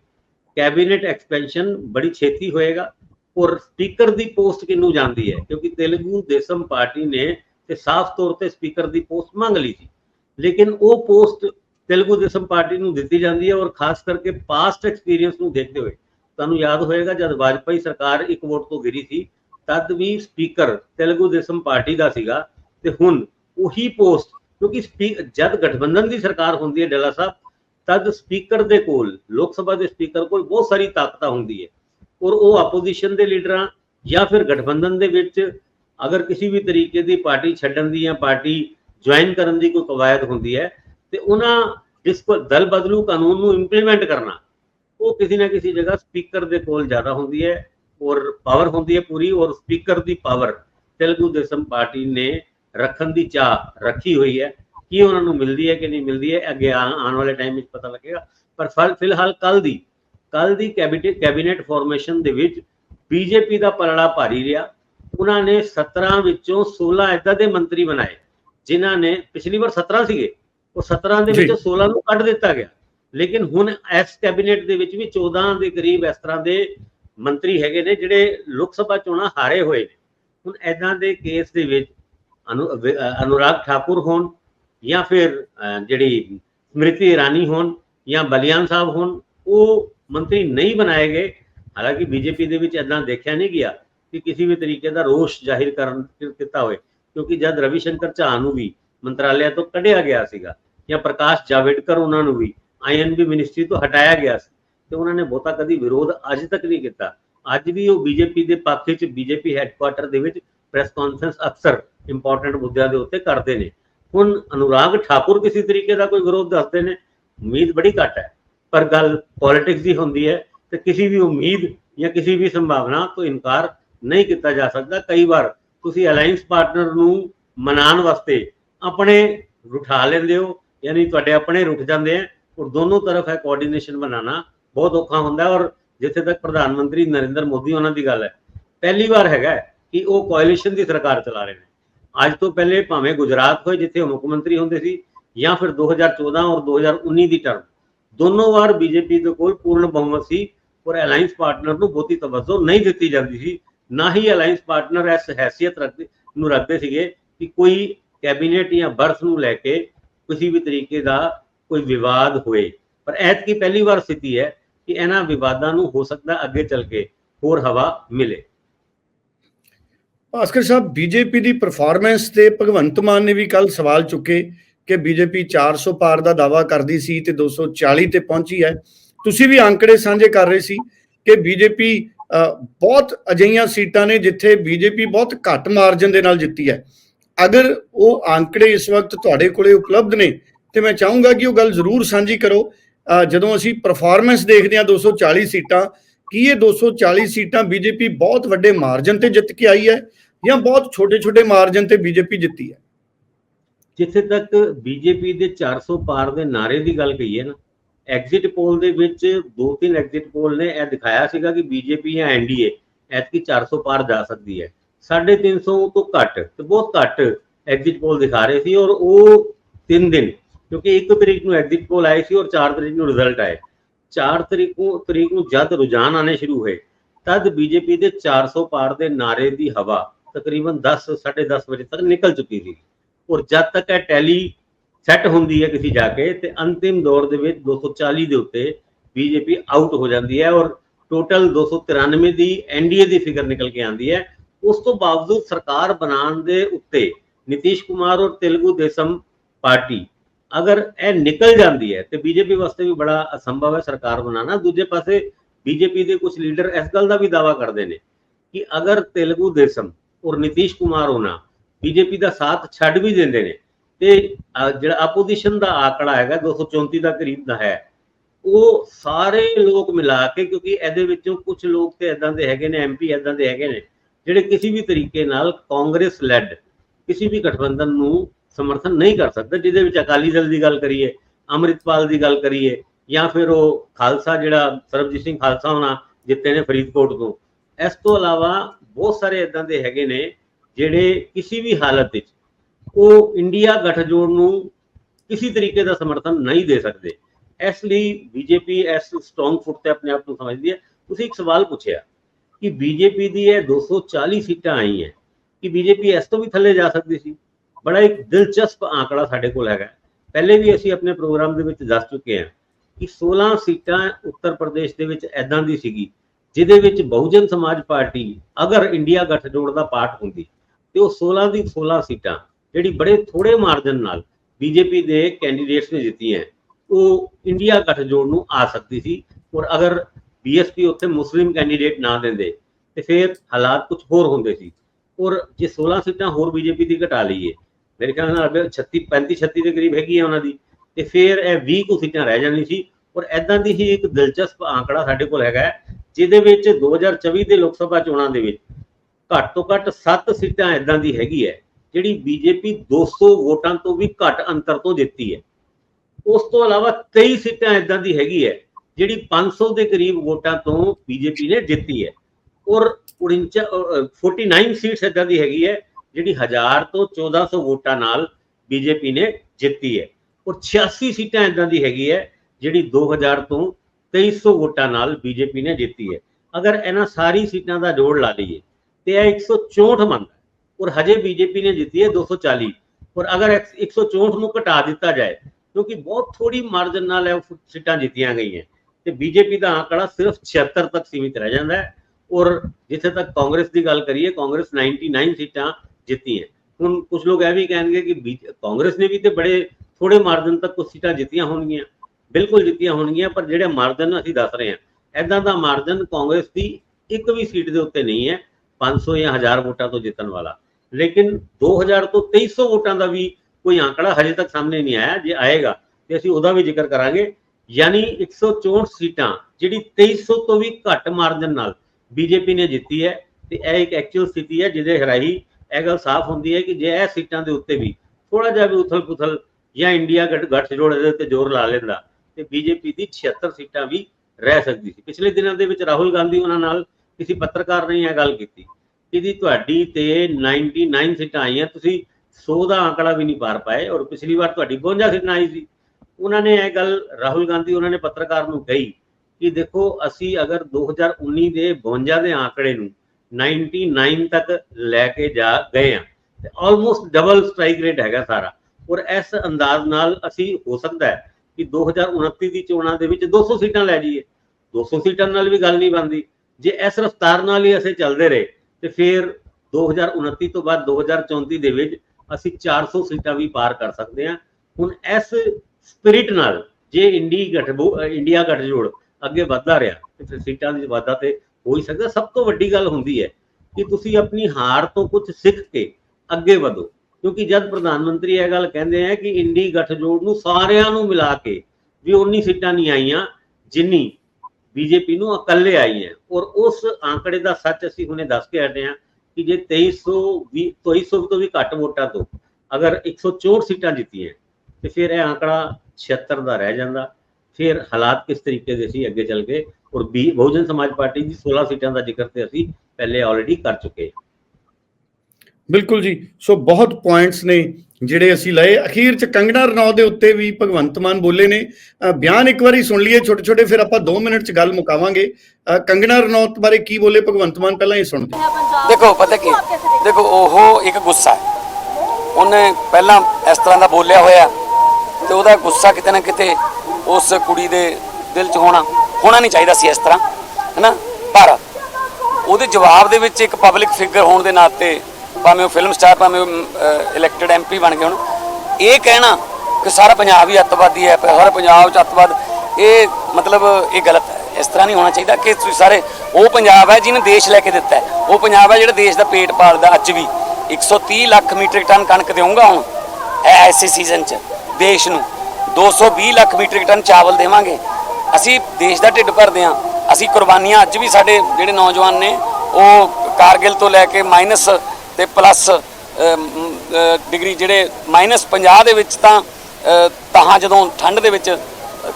ਕੈਬਨਿਟ ਐਕਸਪੈਂਸ਼ਨ ਬੜੀ ਛੇਤੀ ਹੋਏਗਾ ਔਰ ਸਪੀਕਰ ਦੀ ਪੋਸਟ ਕਿਹਨੂੰ ਜਾਂਦੀ ਹੈ? ਕਿਉਂਕਿ ਤੇਲਗੂ ਦੇਸਮ ਪਾਰਟੀ ਨੇ ਤੇ ਸਾਫ਼ ਤੌਰ ਤੇ ਸਪੀਕਰ ਦੀ ਪੋਸਟ ਮੰਗ ਲਈ ਸੀ। ਲੇਕਿਨ ਉਹ ਪੋਸਟ ਤੇਲਗੂ ਦੇਸਮ ਪਾਰਟੀ ਨੂੰ ਦਿੱਤੀ ਜਾਂਦੀ ਹੈ ਔਰ ਖਾਸ ਕਰਕੇ ਪਾਸਟ ਐਕਸਪੀਰੀਅੰਸ ਨੂੰ ਦੇਖਦੇ ਹੋਏ। ਤੁਹਾਨੂੰ ਯਾਦ ਹੋਏਗਾ ਜਦ ਵਾਜਪਾਈ ਸਰਕਾਰ ਇੱਕ ਵੋਟ ਤੋਂ ਗਿਰੀ ਸੀ, ਤਦ ਵੀ ਸਪੀਕਰ ਤੇਲਗੂ ਦੇਸਮ ਪਾਰਟੀ ਦਾ ਸੀਗਾ ਤੇ ਹੁਣ ਉਹੀ ਪੋਸਟ, ਕਿਉਂਕਿ ਸਪੀ- ਜਦ ਗਠਬੰਧਨ ਦੀ ਸਰਕਾਰ ਹੁੰਦੀ ਹੈ ਡੇਲਾ ਸਾਹਿਬ ਤਦ ਸਪੀਕਰ ਦੇ ਕੋਲ, ਲੋਕ ਸਭਾ ਦੇ ਸਪੀਕਰ ਕੋਲ ਬਹੁਤ ਸਾਰੀ ਤਾਕਤਾਂ ਹੁੰਦੀ ਹੈ। ਔਰ ਉਹ ਆਪੋਜੀਸ਼ਨ ਦੇ ਲੀਡਰਾਂ ਜਾਂ ਫਿਰ ਗਠਬੰਧਨ ਦੇ ਵਿੱਚ ਅਗਰ ਕਿਸੇ ਵੀ ਤਰੀਕੇ ਦੀ ਪਾਰਟੀ ਛੱਡਣ ਦੀ ਜਾਂ ਪਾਰਟੀ ਜੁਆਇਨ ਕਰਨ ਦੀ ਕੋਈ ਕਵਾਇਦ ਹੁੰਦੀ ਹੈ, ਤੇ ਉਹਨਾਂ ਇਸ ਕੋ ਦਲ ਬਦਲੂ, ਕਾਨੂੰਨ ਨੂੰ ਇੰਪਲੀਮੈਂਟ ਕਰਨਾ, ਉਹ ਕਿਸੇ ਨਾ ਕਿਸੇ ਜਗ੍ਹਾ ਸਪੀਕਰ ਦੇ ਕੋਲ ਜ਼ਿਆਦਾ ਹੁੰਦੀ ਹੈ ਔਰ ਪਾਵਰ ਹੁੰਦੀ ਹੈ ਪੂਰੀ ਔਰ ਸਪੀਕਰ ਦੀ ਪਾਵਰ ਤੇਲਗੂ ਦੇਸਮ ਪਾਰਟੀ ਨੇ ਰੱਖਣ ਦੀ ਚਾਹ ਰੱਖੀ ਹੋਈ ਹੈ। ਕੀ ਉਹਨਾਂ ਨੂੰ ਮਿਲਦੀ ਹੈ ਕਿ ਨਹੀਂ ਮਿਲਦੀ ਹੈ ਅੱਗੇ ਆਉਣ ਵਾਲੇ ਟਾਈਮ ਵਿੱਚ ਪਤਾ ਲੱਗੇਗਾ। ਪਰ ਫਿਲ- ਫਿਲਹਾਲ ਕੱਲ ਦੀ ਕੱਲ ਦੀ ਕੈਬਨਿਟ ਫਾਰਮੇਸ਼ਨ ਦੇ ਵਿੱਚ ਬੀਜੇਪੀ ਦਾ ਪਲੜਾ ਭਾਰੀ ਰਿਹਾ। ਉਹਨਾਂ ਨੇ 17 ਵਿੱਚੋਂ 16 ਏਦਾਂ ਦੇ ਮੰਤਰੀ ਬਣਾਏ ਜਿਨ੍ਹਾਂ ਨੇ ਪਿਛਲੀ ਵਾਰ 17 ਸੀਗੇ। ਉਹ 17 ਦੇ। ਵਿੱਚੋਂ 16 ਨੂੰ ਕੱਢ ਦਿੱਤਾ ਗਿਆ। ਲੇਕਿਨ ਹੁਣ ਇਸ ਕੈਬਨਿਟ ਦੇ ਵਿੱਚ ਵੀ 14 ਦੇ ਕਰੀਬ ਇਸ ਤਰ੍ਹਾਂ ਦੇ ਮੰਤਰੀ ਹੈਗੇ ਨੇ ਜਿਹੜੇ ਲੋਕ ਸਭਾ ਚੋਣਾਂ ਹਾਰੇ ਹੋਏ ਨੇ। ਹੁਣ ਐਦਾਂ ਦੇ ਕੇਸ ਦੇ ਵਿੱਚ ਅਨੁਰਾਗ ਠਾਕੁਰ ਹੋਣ ਜਾਂ ਫਿਰ ਜਿਹੜੀ ਸਮ੍ਰਿਤੀ ਇਰਾਨੀ ਹੋਣ ਜਾਂ ਬਲੀਆਨ ਸਾਹਿਬ ਹੋਣ, ਉਹ ਮੰਤਰੀ ਨਹੀਂ ਬਣਾਏ ਗਏ। ਹਾਲਾਂਕਿ ਬੀਜੇਪੀ ਦੇ ਵਿੱਚ ਐਦਾਂ ਦੇਖਿਆ ਨਹੀਂ ਗਿਆ ਕਿ ਕਿਸੇ ਵੀ ਤਰੀਕੇ ਦਾ ਰੋਸ਼ ਜ਼ਾਹਿਰ ਕਰਨ ਕੀਤਾ ਹੋਵੇ, ਕਿਉਂਕਿ ਜਦ ਰਵੀ ਸ਼ੰਕਰ ਝਾ ਨੂੰ ਵੀ ਮੰਤਰਾਲਿਆ ਤੋਂ ਕੱਢਿਆ ਗਿਆ ਸੀਗਾ ਜਾਂ ਪ੍ਰਕਾਸ਼ ਜਾਵੜੇਕਰ ਉਹਨਾਂ ਨੂੰ ਵੀ ਆਈਐਨਬੀ ਮਿਨਿਸਟਰੀ ਤੋਂ ਹਟਾਇਆ ਗਿਆ ਸੀ, ਤੇ ਉਹਨਾਂ ਨੇ ਬਹੁਤਾ ਕਦੀ ਵਿਰੋਧ ਅੱਜ ਤੱਕ ਨਹੀਂ ਕੀਤਾ। ਅੱਜ ਵੀ ਉਹ ਬੀਜੇਪੀ ਦੇ ਪੱਖ ਵਿੱਚ ਬੀਜੇਪੀ ਹੈੱਡਕੁਆਟਰ ਦੇ ਵਿੱਚ ਪ੍ਰੈਸ ਕਾਨਫਰੰਸ ਅਕਸਰ ਇੰਪੋਰਟੈਂਟ ਮੁੱਦਿਆਂ ਦੇ ਉੱਤੇ ਕਰਦੇ ਨੇ। ਹੁਣ ਅਨੁਰਾਗ ਠਾਕੁਰ ਕਿਸੇ ਤਰੀਕੇ ਦਾ ਕੋਈ ਵਿਰੋਧ ਦੱਸਦੇ ਨੇ, ਉਮੀਦ ਬੜੀ ਘੱਟ ਹੈ। ਪਰ ਗੱਲ ਪੋਲਿਟਿਕਸ ਦੀ ਹੁੰਦੀ ਹੈ ਤੇ ਕਿਸੇ ਵੀ ਉਮੀਦ ਜਾਂ ਕਿਸੇ ਵੀ ਸੰਭਾਵਨਾ ਤੋਂ ਇਨਕਾਰ ਨਹੀਂ ਕੀਤਾ ਜਾ ਸਕਦਾ। ਕਈ ਵਾਰ ਤੁਸੀਂ ਅਲਾਈਅੰਸ ਪਾਰਟਨਰ ਨੂੰ ਮਨਾਉਣ ਵਾਸਤੇ ਆਪਣੇ ਉਠਾ ਲੈਂਦੇ ਹੋ, ਯਾਨੀ ਤੁਹਾਡੇ ਆਪਣੇ ਰੁਕ ਜਾਂਦੇ ਆ ਔਰ ਦੋਨੋਂ ਤਰਫ ਹੈ ਕੋਆਰਡੀਨੇਸ਼ਨ ਬਣਾਉਣਾ, ਬਹੁਤ ਔਖਾ ਹੁੰਦਾ ਔਰ ਜਿੱਥੇ ਤੱਕ ਪ੍ਰਧਾਨ ਮੰਤਰੀ ਨਰਿੰਦਰ ਮੋਦੀ ਉਹਨਾਂ ਦੀ ਗੱਲ ਹੈ। ਪਹਿਲੀ ਵਾਰ ਹੈਗਾ ਕਿ ਉਹ ਕੋalition ਦੀ ਸਰਕਾਰ ਚਲਾ ਰਹੇ ਨੇ। ਅੱਜ ਤੋਂ ਪਹਿਲੇ ਭਾਵੇਂ ਗੁਜਰਾਤ ਹੋਏ ਜਿੱਥੇ ਮੁੱਖ ਮੰਤਰੀ ਹੁੰਦੇ ਸੀ ਜਾਂ ਫਿਰ 2014 ਔਰ 2019 ਦੀ ਟਰਮ ਦੋਨੋਂ ਵਾਰ ਬੀਜੇਪੀ ਦੇ ਕੋਲ ਪੂਰਨ ਬਹੁਮਤ ਸੀ ਔਰ ਅਲਾਈਅੰਸ ਪਾਰਟਨਰ ਨੂੰ ਬਹੁਤੀ ਤਵੱਜੋ ਨਹੀਂ ਦਿੱਤੀ ਜਾਂਦੀ ਸੀ। ਨਾ ਹੀ ਅਲਾਈਅੰਸ ਪਾਰਟਨਰ ਇਸ ਹੈਸੀਅਤ ਰੱਖਦੇ ਨੂੰ ਰੱਖਦੇ ਸੀਗੇ ਕਿ ਕੋਈ ਕੈਬਨਿਟ ਜਾਂ ਬਰਥ ਨੂੰ ਲੈ ਕੇ ਕਿਸੇ ਵੀ ਤਰੀਕੇ ਦਾ ਕੋਈ ਵਿਵਾਦ ਹੋਏ। ਪਰ ਐਤਕੀ ਪਹਿਲੀ ਵਾਰ ਸਥਿਤੀ ਹੈ ਕਿ ਇਹਨਾਂ ਵਿਵਾਦਾਂ ਨੂੰ ਹੋ ਸਕਦਾ ਅੱਗੇ ਚੱਲ ਕੇ ਹੋਰ ਹਵਾ ਮਿਲੇ। ਭਾਸਕਰ ਸਾਹਿਬ, ਬੀਜੇਪੀ ਦੀ ਪਰਫਾਰਮੈਂਸ ਤੇ ਭਗਵੰਤ ਮਾਨ ਨੇ ਵੀ ਕੱਲ ਸਵਾਲ ਚੁੱਕੇ ਕਿ ਬੀਜੇਪੀ 400 ਪਾਰ ਦਾ ਦਾਵਾ ਕਰਦੀ ਸੀ ਤੇ 240 ਤੇ ਪਹੁੰਚੀ ਹੈ। ਤੁਸੀਂ ਵੀ ਅੰਕੜੇ ਸਾਂਝੇ ਕਰ ਰਹੇ ਸੀ ਕਿ ਬੀਜੇਪੀ ਬਹੁਤ ਅਜਿਹੀਆਂ ਸੀਟਾਂ ਨੇ ਜਿੱਥੇ ਬੀਜੇਪੀ ਬਹੁਤ ਘੱਟ ਮਾਰਜਨ ਦੇ ਨਾਲ ਜਿੱਤੀ ਹੈ। ਅਗਰ ਉਹ ਅੰਕੜੇ ਇਸ ਵਕਤ ਤੁਹਾਡੇ ਕੋਲੇ ਉਪਲਬਧ ਨੇ, ਤੇ ਮੈਂ ਚਾਹੂੰਗਾ ਕਿ ਉਹ ਗੱਲ ਜ਼ਰੂਰ ਸਾਂਝੀ ਕਰੋ। ਜਦੋਂ ਅਸੀਂ ਪਰਫਾਰਮੈਂਸ ਦੇਖਦੇ ਹਾਂ 240 ਸੀਟਾਂ ਕੀ ਇਹ 240 ਸੀਟਾਂ ਬੀਜੇਪੀ ਬਹੁਤ ਵੱਡੇ ਮਾਰਜਨ ਤੇ ਜਿੱਤ ਕੇ ਆਈ ਹੈ ਜਾਂ ਬਹੁਤ ਛੋਟੇ-ਛੋਟੇ ਮਾਰਜਨ ਤੇ ਬੀਜੇਪੀ ਜਿੱਤੀ ਹੈ? ਜਿੱਥੇ ਤੱਕ ਬੀਜੇਪੀ ਦੇ 400 ਪਾਰ ਦੇ ਨਾਰੇ ਦੀ ਗੱਲ ਕਹੀਏ ਨਾ ਐਗਜ਼ਿਟ ਪੋਲ ਦੇ ਵਿੱਚ ਦੋ ਤਿੰਨ ਐਗਜ਼ਿਟ ਪੋਲ ਨੇ ਇਹ ਦਿਖਾਇਆ ਸੀਗਾ ਕਿ ਬੀਜੇਪੀ ਜਾਂ ਐਨਡੀਏ ਐਤਕੀ 400 ਪਾਰ ਜਾ ਸਕਦੀ ਹੈ। 350 ਤੋਂ ਘੱਟ, ਤੇ ਬਹੁਤ ਘੱਟ ਐਗਜ਼ਿਟ ਪੋਲ ਦਿਖਾ ਰਹੇ ਸੀ ਔਰ ਉਹ ਤਿੰਨ ਦਿਨ, ਕਿਉਂਕਿ 1 ਤਰੀਕ ਨੂੰ ਐਗਜ਼ਿਟ ਪੋਲ ਆਏ ਸੀ ਔਰ 4 ਤਰੀਕ ਨੂੰ ਰਿਜ਼ਲਟ ਆਏ। 4 ਤਰੀਕ ਨੂੰ ਤਰੀਕ ਨੂੰ ਜਦ ਰੁਝਾਨ ਆਣੇ ਸ਼ੁਰੂ ਹੋਏ, ਤਦ ਬੀਜੇਪੀ ਦੇ 400 ਪਾਰ ਦੇ ਨਾਰੇ ਦੀ ਹਵਾ ਤਕਰੀਬਨ 10 10:30 ਵਜੇ ਤੱਕ ਨਿਕਲ ਚੁੱਕੀ ਸੀ। ਔਰ ਜਦ ਤੱਕ ਇਹ ਟੈਲੀ ਸੈੱਟ ਹੁੰਦੀ ਹੈ ਕਿਸੇ ਜਾ ਕੇ, ਤੇ ਅੰਤਿਮ ਦੌਰ ਦੇ ਵਿੱਚ 240 ਦੇ ਉੱਤੇ ਬੀਜੇਪੀ ਆਊਟ ਹੋ ਜਾਂਦੀ ਹੈ ਔਰ ਟੋਟਲ 293 ਦੀ ਐਨਡੀਏ ਦੀ ਫਿਗਰ ਨਿਕਲ ਕੇ ਆਂਦੀ ਹੈ। ਉਸ ਤੋਂ ਬਾਵਜੂਦ ਸਰਕਾਰ ਬਣਾਉਣ ਦੇ ਉੱਤੇ ਨਿਤੀਸ਼ ਕੁਮਾਰ ਔਰ ਤੇਲਗੂ ਦੇਸਮ ਪਾਰਟੀ ਅਗਰ ਇਹ ਨਿਕਲ ਜਾਂਦੀ ਹੈ ਤੇ ਬੀਜੇਪੀ ਵਾਸਤੇ ਵੀ ਬੜਾ ਅਸੰਭਵ ਹੈ ਸਰਕਾਰ ਬਣਾਉਣਾ। ਦੂਜੇ ਪਾਸੇ ਬੀਜੇਪੀ ਦੇ ਕੁਝ ਲੀਡਰ ਇਸ ਗੱਲ ਦਾ ਵੀ ਦਾਵਾ ਕਰਦੇ ਨੇ ਕਿ ਅਗਰ ਤੇਲਗੂ ਦੇਸਮ ਔਰ ਨਿਤੀਸ਼ ਕੁਮਾਰ ਹੋਣਾ ਬੀਜੇਪੀ ਦਾ ਸਾਥ ਛੱਡ ਵੀ ਦਿੰਦੇ ਨੇ ਤੇ ਜਿਹੜਾ ਆਪੋਜੀਸ਼ਨ ਦਾ ਆંકੜਾ ਹੈਗਾ 234 ਦਾ ਕਰੀਬ ਦਾ ਹੈ, ਉਹ ਸਾਰੇ ਲੋਕ ਮਿਲਾ ਕੇ, ਕਿਉਂਕਿ ਇਹਦੇ ਵਿੱਚੋਂ ਕੁਝ ਲੋਕ ਤੇ ਇਦਾਂ ਦੇ ਹੈਗੇ ਨੇ ਐਮਪੀ ਇਦਾਂ ਦੇ ਹੈਗੇ ਨੇ, ਜਿਹੜੇ ਕਿਸੇ ਵੀ ਤਰੀਕੇ ਨਾਲ ਕਾਂਗਰਸ ਲੈਡ ਕਿਸੇ ਵੀ ਗਠਬੰਧਨ ਨੂੰ ਸਮਰਥਨ ਨਹੀਂ ਕਰ ਸਕਦਾ, ਜਿਹਦੇ ਵਿੱਚ ਅਕਾਲੀ ਦਲ ਦੀ ਗੱਲ ਕਰੀਏ, ਅੰਮ੍ਰਿਤਪਾਲ ਦੀ ਗੱਲ ਕਰੀਏ, ਜਾਂ ਫਿਰ ਉਹ ਖਾਲਸਾ ਜਿਹੜਾ ਸਰਬਜੀਤ ਸਿੰਘ ਖਾਲਸਾ ਹੋਣਾ ਜਿੱਤੇ ਨੇ ਫਰੀਦਕੋਟ ਤੋਂ। ਇਸ ਤੋਂ ਇਲਾਵਾ ਬਹੁਤ ਸਾਰੇ ਇਦਾਂ ਦੇ ਹੈਗੇ ਨੇ ਜਿਹੜੇ ਕਿਸੇ ਵੀ ਹਾਲਤ ਵਿੱਚ ਉਹ ਇੰਡੀਆ ਗਠਜੋੜ ਨੂੰ ਕਿਸੇ ਤਰੀਕੇ ਦਾ ਸਮਰਥਨ ਨਹੀਂ ਦੇ ਸਕਦੇ। ਇਸ ਲਈ ਬੀਜੇਪੀ ਇਸ ਸਟਰੋਂਗ ਫੁੱਟ ਤੇ ਆਪਣੇ ਆਪ ਨੂੰ ਸਮਝਦੀ ਹੈ। ਤੁਸੀਂ ਇੱਕ ਸਵਾਲ ਪੁੱਛਿਆ ਕਿ ਬੀਜੇਪੀ ਦੀ ਇਹ 240 ਸੀਟਾਂ ਆਈ ਹੈ ਕਿ ਬੀਜੇਪੀ ਇਸ ਤੋਂ ਵੀ ਥੱਲੇ ਜਾ ਸਕਦੀ ਸੀ? ਬੜਾ ਇੱਕ ਦਿਲਚਸਪ ਆંકੜਾ ਸਾਡੇ ਕੋਲ ਹੈਗਾ। ਪਹਿਲੇ ਵੀ ਅਸੀਂ ਆਪਣੇ ਪ੍ਰੋਗਰਾਮ ਦੇ ਵਿੱਚ ਦੱਸ ਚੁੱਕੇ ਹਾਂ ਕਿ 16 ਸੀਟਾਂ ਉੱਤਰ ਪ੍ਰਦੇਸ਼ ਦੇ ਵਿੱਚ ਐਦਾਂ ਦੀ ਸੀਗੀ, ਜਿਹਦੇ ਵਿੱਚ ਬਹੁਜਨ ਸਮਾਜ ਪਾਰਟੀ ਅਗਰ ਇੰਡੀਆ ਗੱਠਜੋੜ ਦਾ ਪਾਰਟ ਹੁੰਦੀ ਤੇ ਉਹ 16 ਦੀ 16 ਸੀਟਾਂ, ਜਿਹੜੀ ਬੜੇ ਥੋੜੇ ਮਾਰਜਨ ਨਾਲ ਬੀਜੇਪੀ ਦੇ ਕੈਂਡੀਡੇਟਸ ਨੇ ਜਿੱਤੀਆਂ, ਉਹ ਇੰਡੀਆ ਗੱਠਜੋੜ ਨੂੰ ਆ ਸਕਦੀ ਸੀ ਔਰ ਅਗਰ ਬੀਐਸਪੀ ਉੱਥੇ ਮੁਸਲਿਮ ਕੈਂਡੀਡੇਟ ਨਾ ਦਿੰਦੇ ਤੇ ਫਿਰ ਹਾਲਾਤ ਕੁਝ ਹੋਰ ਹੁੰਦੇ ਸੀ। ਔਰ ਜੇ 16 ਸੀਟਾਂ ਹੋਰ ਬੀਜੇਪੀ ਦੀ ਘਟਾ ਲਈਏ ਮੇਰੇ ਖਿਆਲ ਨਾਲ ਅੱਗੇ 36 35 36 ਦੇ ਕਰੀਬ ਹੈਗੀ ਹੈ ਉਹਨਾਂ ਦੀ। ਤੇ ਫਿਰ ਇਹ 20 ਕੁ ਸੀਟਾਂ ਰਹਿ ਜਾਣੀ ਸੀ। ਔਰ ਐਦਾਂ ਦੀ ਹੀ ਇੱਕ ਦਿਲਚਸਪ ਆંકੜਾ ਸਾਡੇ ਕੋਲ ਹੈਗਾ ਹੈ, ਜਿਹਦੇ ਵਿੱਚ 2024 ਦੇ ਲੋਕ ਸਭਾ ਚੋਣਾਂ ਦੇ ਵਿੱਚ ਘੱਟ ਤੋਂ ਘੱਟ 7 ਸੀਟਾਂ ਐਦਾਂ ਦੀ ਹੈਗੀ ਹੈ ਜਿਹੜੀ ਬੀਜੇਪੀ 200 ਵੋਟਾਂ ਤੋਂ ਵੀ ਘੱਟ ਅੰਤਰ ਤੋਂ ਜਿੱਤੀ ਹੈ। ਉਸ ਤੋਂ ਇਲਾਵਾ 23 ਸੀਟਾਂ ਐਦਾਂ ਦੀ ਹੈਗੀ ਹੈ ਜਿਹੜੀ 500 ਦੇ ਕਰੀਬ ਵੋਟਾਂ ਤੋਂ ਬੀਜੇਪੀ ਨੇ ਜਿੱਤੀ ਹੈ। ਔਰ 49 ਅ, 49 ਸੀਟਸ ਐਦਾਂ ਦੀ ਹੈਗੀ ਹੈ ਜਿਹੜੀ 1000 ਤੋਂ 1400 ਵੋਟਾਂ ਨਾਲ ਬੀਜੇਪੀ ਨੇ ਜਿੱਤੀ ਹੈ। ਔਰ 86 ਸੀਟਾਂ ਐਦਾਂ ਦੀ ਹੈਗੀ ਹੈ ਜਿਹੜੀ 2000 ਤੋਂ 2300 ਵੋਟਾਂ ਨਾਲ ਬੀਜੇਪੀ ਨੇ ਜਿੱਤੀ ਹੈ। ਅਗਰ ਇਹਨਾਂ ਸਾਰੀ ਸੀਟਾਂ ਦਾ ਜੋੜ ਲਾ ਲਈਏ ਤੇ ਇਹ 164 ਬਣਦਾ ਹੈ ਔਰ ਹਜੇ ਬੀਜੇਪੀ ਨੇ ਜਿੱਤੀ ਹੈ 240 ਔਰ ਅਗਰ 164 ਨੂੰ ਘਟਾ ਦਿੱਤਾ ਜਾਏ, ਕਿਉਂਕਿ ਬਹੁਤ ਥੋੜੀ ਮਾਰਜਨ ਨਾਲ ਇਹ ਸੀਟਾਂ ਜਿੱਤੀਆਂ ਗਈਆਂ। ਤੇ ਬੀਜੇਪੀ ਦਾ ਆંકੜਾ ਸਿਰਫ 76 ਤੱਕ ਸੀਮਿਤ ਰਹਿ ਜਾਂਦਾ ਹੈ। ਔਰ ਜਿੱਥੇ ਤੱਕ ਕਾਂਗਰਸ ਦੀ ਗੱਲ ਕਰੀਏ, ਕਾਂਗਰਸ 99 ਸੀਟਾਂ ਜਿੱਤੀ ਹੈ ਹੁਣ ਕੁਝ ਲੋਕ ਇਹ ਵੀ ਕਹਿਣਗੇ ਕਿ ਬੀ- ਕਾਂਗਰਸ ਨੇ ਵੀ ਤੇ ਬੜੇ ਥੋੜੇ ਮਾਰਜਨ ਤੱਕ ਕੁਝ ਸੀਟਾਂ ਜਿੱਤੀਆਂ ਹੋਣਗੀਆਂ ਬਿਲਕੁਲ ਜਿੱਤੀਆਂ ਹੋਣਗੀਆਂ ਪਰ ਜਿਹੜੇ ਮਾਰਜਨ ਅਸੀਂ ਦੱਸ ਰਹੇ ਹਾਂ ਐਦਾਂ ਦਾ ਮਾਰਜਨ ਕਾਂਗਰਸ ਦੀ ਇੱਕ ਵੀ ਸੀਟ ਦੇ ਉੱਤੇ ਨਹੀਂ ਹੈ 500 ਜਾਂ 1000 ਵੋਟਾਂ ਤੋਂ ਜਿੱਤਣ ਵਾਲਾ ਲੇਕਿਨ 2000 ਤੋਂ 2300 ਵੋਟਾਂ ਦਾ ਵੀ ਕੋਈ ਆંકੜਾ ਹਜੇ ਤੱਕ ਸਾਹਮਣੇ ਨਹੀਂ ਆਇਆ ਜੇ ਆਏਗਾ ਤੇ ਅਸੀਂ ਉਹਦਾ ਵੀ ਜ਼ਿਕਰ ਕਰਾਂਗੇ ਯਾਨੀ 164 ਸੀਟਾਂ ਜਿਹੜੀ 2300 ਤੋਂ ਵੀ ਘੱਟ ਮਾਰਜਨ ਨਾਲ ਬੀਜੇਪੀ ਨੇ ਜਿੱਤੀ ਹੈ ਤੇ ਇਹ ਇੱਕ ਐਕਚੁਅਲ ਸਥਿਤੀ ਹੈ ਜਿਹਦੇ ਹਰਾਈ ਇਹ ਗੱਲ ਸਾਫ਼ ਹੁੰਦੀ ਹੈ ਕਿ ਜੇ ਇਹ ਸੀਟਾਂ ਦੇ ਉੱਤੇ ਵੀ ਥੋੜਾ ਜਿਹਾ ਵੀ ਉਥਲ-ਪੁਥਲ ਜਾਂ ਇੰਡੀਆ ਗੱਠ, ਗੱਠਜੋੜ ਇਹਦੇ ਉੱਤੇ ਜ਼ੋਰ ਲਾ ਲੈਂਦਾ, ਤੇ ਬੀਜੇਪੀ ਦੀ 76 ਸੀਟਾਂ ਵੀ ਰਹਿ ਸਕਦੀ ਸੀ। ਪਿਛਲੇ ਦਿਨਾਂ ਦੇ ਵਿੱਚ ਰਾਹੁਲ ਗਾਂਧੀ ਉਹਨਾਂ ਨਾਲ ਕਿਸੇ ਪੱਤਰਕਾਰ ਨੇ ਇਹ ਗੱਲ ਕੀਤੀ ਕਿ ਜੀ ਤੁਹਾਡੀ ਤੇ 99 ਸੀਟਾਂ ਆਈਆਂ, ਤੁਸੀਂ 100 ਦਾ ਆંકੜਾ ਵੀ ਨਹੀਂ ਪਾਰ ਪਾਏ ਔਰ ਪਿਛਲੀ ਵਾਰ ਤੁਹਾਡੀ 52 ਸੀਟਾਂ ਆਈ ਸੀ। ਉਹਨਾਂ ਨੇ ਇਹ ਗੱਲ, ਰਾਹੁਲ ਗਾਂਧੀ ਉਹਨਾਂ ਨੇ ਪੱਤਰਕਾਰ ਨੂੰ ਕਹੀ ਕਿ ਦੇਖੋ, ਅਸੀਂ ਅਗਰ 2019 ਦੇ 52 ਦੇ ਆંકੜੇ ਨੂੰ 99 ਤੱਕ ਲੈ ਕੇ ਜਾ ਗਏ ਆ। ਤੇ ਆਲਮੋਸਟ ਡਬਲ ਸਟ੍ਰਾਈਕ ਰੇਟ ਹੈਗਾ ਸਾਰਾ। ਔਰ ਇਸ ਅੰਦਾਜ਼ ਨਾਲ ਅਸੀਂ ਹੋ ਸਕਦਾ ਹੈ ਕਿ 2029 ਦੀ ਚੋਣਾਂ ਦੇ ਵਿੱਚ 200 ਸੀਟਾਂ ਲੈ ਜਾਈਏ। 200 ਸੀਟਾਂ ਨਾਲ ਵੀ ਗੱਲ ਨਹੀਂ ਬਣਦੀ। ਜੇ ਇਸ ਰਫ਼ਤਾਰ ਨਾਲ ਹੀ ਅਸੀਂ ਚੱਲਦੇ ਰਹੇ, ਤੇ ਫਿਰ 2029 ਤੋਂ ਬਾਅਦ 2034 ਦੇ ਵਿੱਚ ਅਸੀਂ 400 ਸੀਟਾਂ ਵੀ ਪਾਰ ਕਰ ਸਕਦੇ ਹਾਂ। ਹੁਣ ਇਸ ਸਪਿਰਿਟ ਨਾਲ ਜੇ ਇੰਡੀ ਗਠਬੋ ਇੰਡੀਆ ਗਠਜੋੜ ਅੱਗੇ ਵੱਧਦਾ ਰਿਹਾ, ਤੇ ਫਿਰ ਸੀਟਾਂ ਦੀ ਵਾਧਾ ਤੇ ਹੋ ਹੀ ਸਕਦਾ। ਸਭ ਤੋਂ ਵੱਡੀ ਗੱਲ ਹੁੰਦੀ ਹੈ ਕਿ ਤੁਸੀਂ ਆਪਣੀ ਹਾਰ ਤੋਂ ਕੁਝ ਸਿੱਖ ਕੇ ਅੱਗੇ ਵਧੋ। ਕਿਉਂਕਿ ਜਦ ਪ੍ਰਧਾਨ ਮੰਤਰੀ ਇਹ ਗੱਲ ਕਹਿੰਦੇ ਆ ਕਿ ਇੰਡੀ ਗੱਠਜੋੜ ਨੂੰ ਸਾਰਿਆਂ ਨੂੰ ਮਿਲਾ ਕੇ ਵੀ 19 ਸੀਟਾਂ ਨਹੀਂ ਆਈਆਂ, ਜਿੰਨੀ ਬੀਜੇਪੀ ਨੂੰ ਇਕੱਲੇ ਆਈ ਹੈ। ਔਰ ਉਸ ਆંકੜੇ ਦਾ ਸੱਚ ਅਸੀਂ ਹੁਣੇ ਦੱਸ ਕੇ ਆਏ ਹਾਂ ਕਿ ਜੇ 2320 2300 ਤੋਂ ਵੀ ਘੱਟ ਵੋਟਾਂ ਤੋਂ ਅਗਰ 164 ਸੀਟਾਂ ਜਿੱਤੀਆਂ, ਤੇ ਫਿਰ ਇਹ ਆંકੜਾ 76 ਦਾ ਰਹਿ ਜਾਂਦਾ। ਫਿਰ ਹਾਲਾਤ ਕਿਸ ਤਰੀਕੇ ਦੇ ਸੀ, ਅੱਗੇ ਚੱਲ ਕੇ ਔਰ ਬੀ ਬਹੁਜਨ ਸਮਾਜ ਪਾਰਟੀ ਦੀ 16 ਸੀਟਾਂ ਦਾ ਜ਼ਿਕਰ ਤੇ ਅਸੀਂ ਪਹਿਲੇ ਆਲਰੇਡੀ ਕਰ ਚੁੱਕੇ ਹਾਂ। ਬਿਲਕੁਲ ਜੀ। ਸੋ ਬਹੁਤ ਪੁਆਇੰਟਸ ਨੇ ਜਿਹੜੇ ਅਸੀਂ ਲਏ। ਅਖੀਰ ਚ ਕੰਗਣਾ ਰਣੌਤ ਦੇ ਉੱਤੇ ਵੀ ਭਗਵੰਤ ਮਾਨ ਬੋਲੇ ਨੇ। ਬਿਆਨ ਇੱਕ ਵਾਰੀ ਸੁਣ ਲਈਏ ਛੋਟੇ ਛੋਟੇ ਫਿਰ ਆਪਾਂ 2 ਮਿੰਟ ਚ ਗੱਲ ਮੁਕਾਵਾਂਗੇ। ਕੰਗਣਾ ਰਣੌਤ ਬਾਰੇ ਕੀ ਬੋਲੇ ਭਗਵੰਤ ਮਾਨ? ਪਹਿਲਾਂ ਹੀ ਸੁਣਦੇ। ਦੇਖੋ ਪਤਾ ਕੀ? ਦੇਖੋ ਉਹ ਇੱਕ ਗੁੱਸਾ ਹੈ। ਉਹਨੇ ਪਹਿਲਾਂ ਇਸ ਤਰ੍ਹਾਂ ਦਾ ਬੋਲਿਆ ਹੋਇਆ ਤੇ ਉਹਦਾ ਗੁੱਸਾ ਕਿਤੇ ਨਾ ਕਿਤੇ ਉਸ ਕੁੜੀ ਦੇ ਦਿਲ 'ਚ ਹੋਣਾ। ਹੋਣਾ ਨਹੀਂ ਚਾਹੀਦਾ ਸੀ ਇਸ ਤਰ੍ਹਾਂ, ਹੈਨਾ? ਪਰ ਉਹਦੇ ਜਵਾਬ ਦੇ ਵਿੱਚ ਇੱਕ ਪਬਲਿਕ ਫਿਗਰ ਹੋਣ ਦੇ ਨਾਤੇ ਭਾਵੇਂ ਉਹ ਫਿਲਮ ਸਟਾਰ ਭਾਵੇਂ ਉਹ ਇਲੈਕਟਡ ਐਮਪੀ ਬਣ ਗਏ ਹੁਣ, ਇਹ ਕਹਿਣਾ ਕਿ ਸਾਰਾ ਪੰਜਾਬ ਹੀ ਅੱਤਵਾਦੀ ਹੈ, ਹਰ ਪੰਜਾਬ 'ਚ ਅੱਤਵਾਦ, ਇਹ ਮਤਲਬ ਇਹ ਗਲਤ ਹੈ। ਇਸ ਤਰ੍ਹਾਂ ਨਹੀਂ ਹੋਣਾ ਚਾਹੀਦਾ ਕਿ ਤੁਸੀਂ ਸਾਰੇ, ਉਹ ਪੰਜਾਬ ਹੈ ਜਿਹਨੇ ਦੇਸ਼ ਲੈ ਕੇ ਦਿੱਤਾ ਹੈ, ਉਹ ਪੰਜਾਬ ਹੈ ਜਿਹੜਾ ਦੇਸ਼ ਦਾ ਪੇਟ ਪਾਲਦਾ ਅੱਜ ਵੀ। 130 ਲੱਖ ਮੀਟ੍ਰਿਕ ਟਨ ਕਣਕ ਦੇਵਾਂਗਾ ਹੁਣ ਐਸੇ ਸੀਜ਼ਨ 'ਚ, ਦੇਸ਼ ਨੂੰ। 220 ਲੱਖ ਮੀਟ੍ਰਿਕ ਟਨ ਚਾਵਲ ਦੇਵਾਂਗੇ। ਅਸੀਂ ਦੇਸ਼ ਦਾ ਢਿੱਡ ਭਰਦੇ ਹਾਂ। ਅਸੀਂ ਕੁਰਬਾਨੀਆਂ ਅੱਜ ਵੀ ਸਾਡੇ ਜਿਹੜੇ ਨੌਜਵਾਨ ਨੇ ਉਹ ਕਾਰਗਿਲ ਤੋਂ ਲੈ ਕੇ ਮਾਈਨਸ ਤੇ ਪਲੱਸ ਡਿਗਰੀ ਜਿਹੜੇ ਮਾਈਨਸ 50 ਦੇ ਵਿੱਚ ਤਾਂ ਤਾਂ ਜਦੋਂ ਠੰਡ ਦੇ ਵਿੱਚ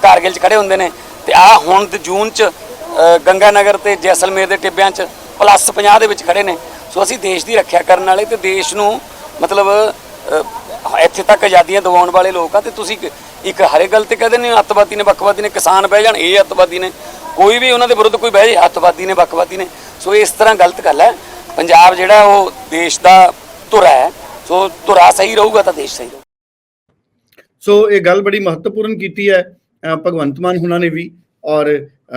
ਕਾਰਗਿਲ 'ਚ ਖੜੇ ਹੁੰਦੇ ਨੇ ਤੇ ਆ ਹੁਣ ਜੂਨ 'ਚ ਅ, ਗੰਗਾ ਨਗਰ ਤੇ ਜੈਸਲਮੇਰ ਦੇ ਟਿੱਬਿਆਂ 'ਚ ਪਲੱਸ 50 ਦੇ ਵਿੱਚ ਖੜੇ ਨੇ। ਸੋ ਅਸੀਂ ਦੇਸ਼ ਦੀ ਰੱਖਿਆ ਕਰਨ ਵਾਲੇ ਤੇ ਦੇਸ਼ ਨੂੰ ਮਤਲਬ ਇੱਥੇ ਤੱਕ ਆਜ਼ਾਦੀਆਂ ਦਿਵਾਉਣ ਵਾਲੇ ਲੋਕ ਆ ਤੇ ਤੁਸੀਂ ਇੱਕ ਹਰੇ ਗੱਲ ਤੇ ਕਹਦੇ ਨੇ ਅੱਤਵਾਦੀ ਨੇ, ਵੱਖਵਾਦੀ ਨੇ, ਕਿਸਾਨ ਬਹਿ ਜਾਣ, ਇਹ ਅੱਤਵਾਦੀ ਨੇ। ਕੋਈ ਵੀ ਉਹਨਾਂ ਦੇ ਵਿਰੁੱਧ ਕੋਈ ਬਹਿ ਜਾਏ, ਅੱਤਵਾਦੀ ਨੇ, ਵੱਖਵਾਦੀ ਨੇ। ਸੋ ਇਸ ਤਰ੍ਹਾਂ ਗਲਤ ਗੱਲ ਹੈ। ਪੰਜਾਬ ਜਿਹੜਾ ਉਹ ਦੇਸ਼ ਦਾ ਧੁਰਾ ਹੈ, ਸੋ ਧੁਰਾ ਸਹੀ ਰਹੂਗਾ ਤਾਂ ਦੇਸ਼ ਸਹੀ ਰਹੂ ਸੋ ਇਹ ਗੱਲ ਬੜੀ ਮਹੱਤਵਪੂਰਨ ਕੀਤੀ ਹੈ ਭਗਵੰਤ ਮਾਨ ਹੁਣਾਂ ਨੇ ਵੀ। ਔਰ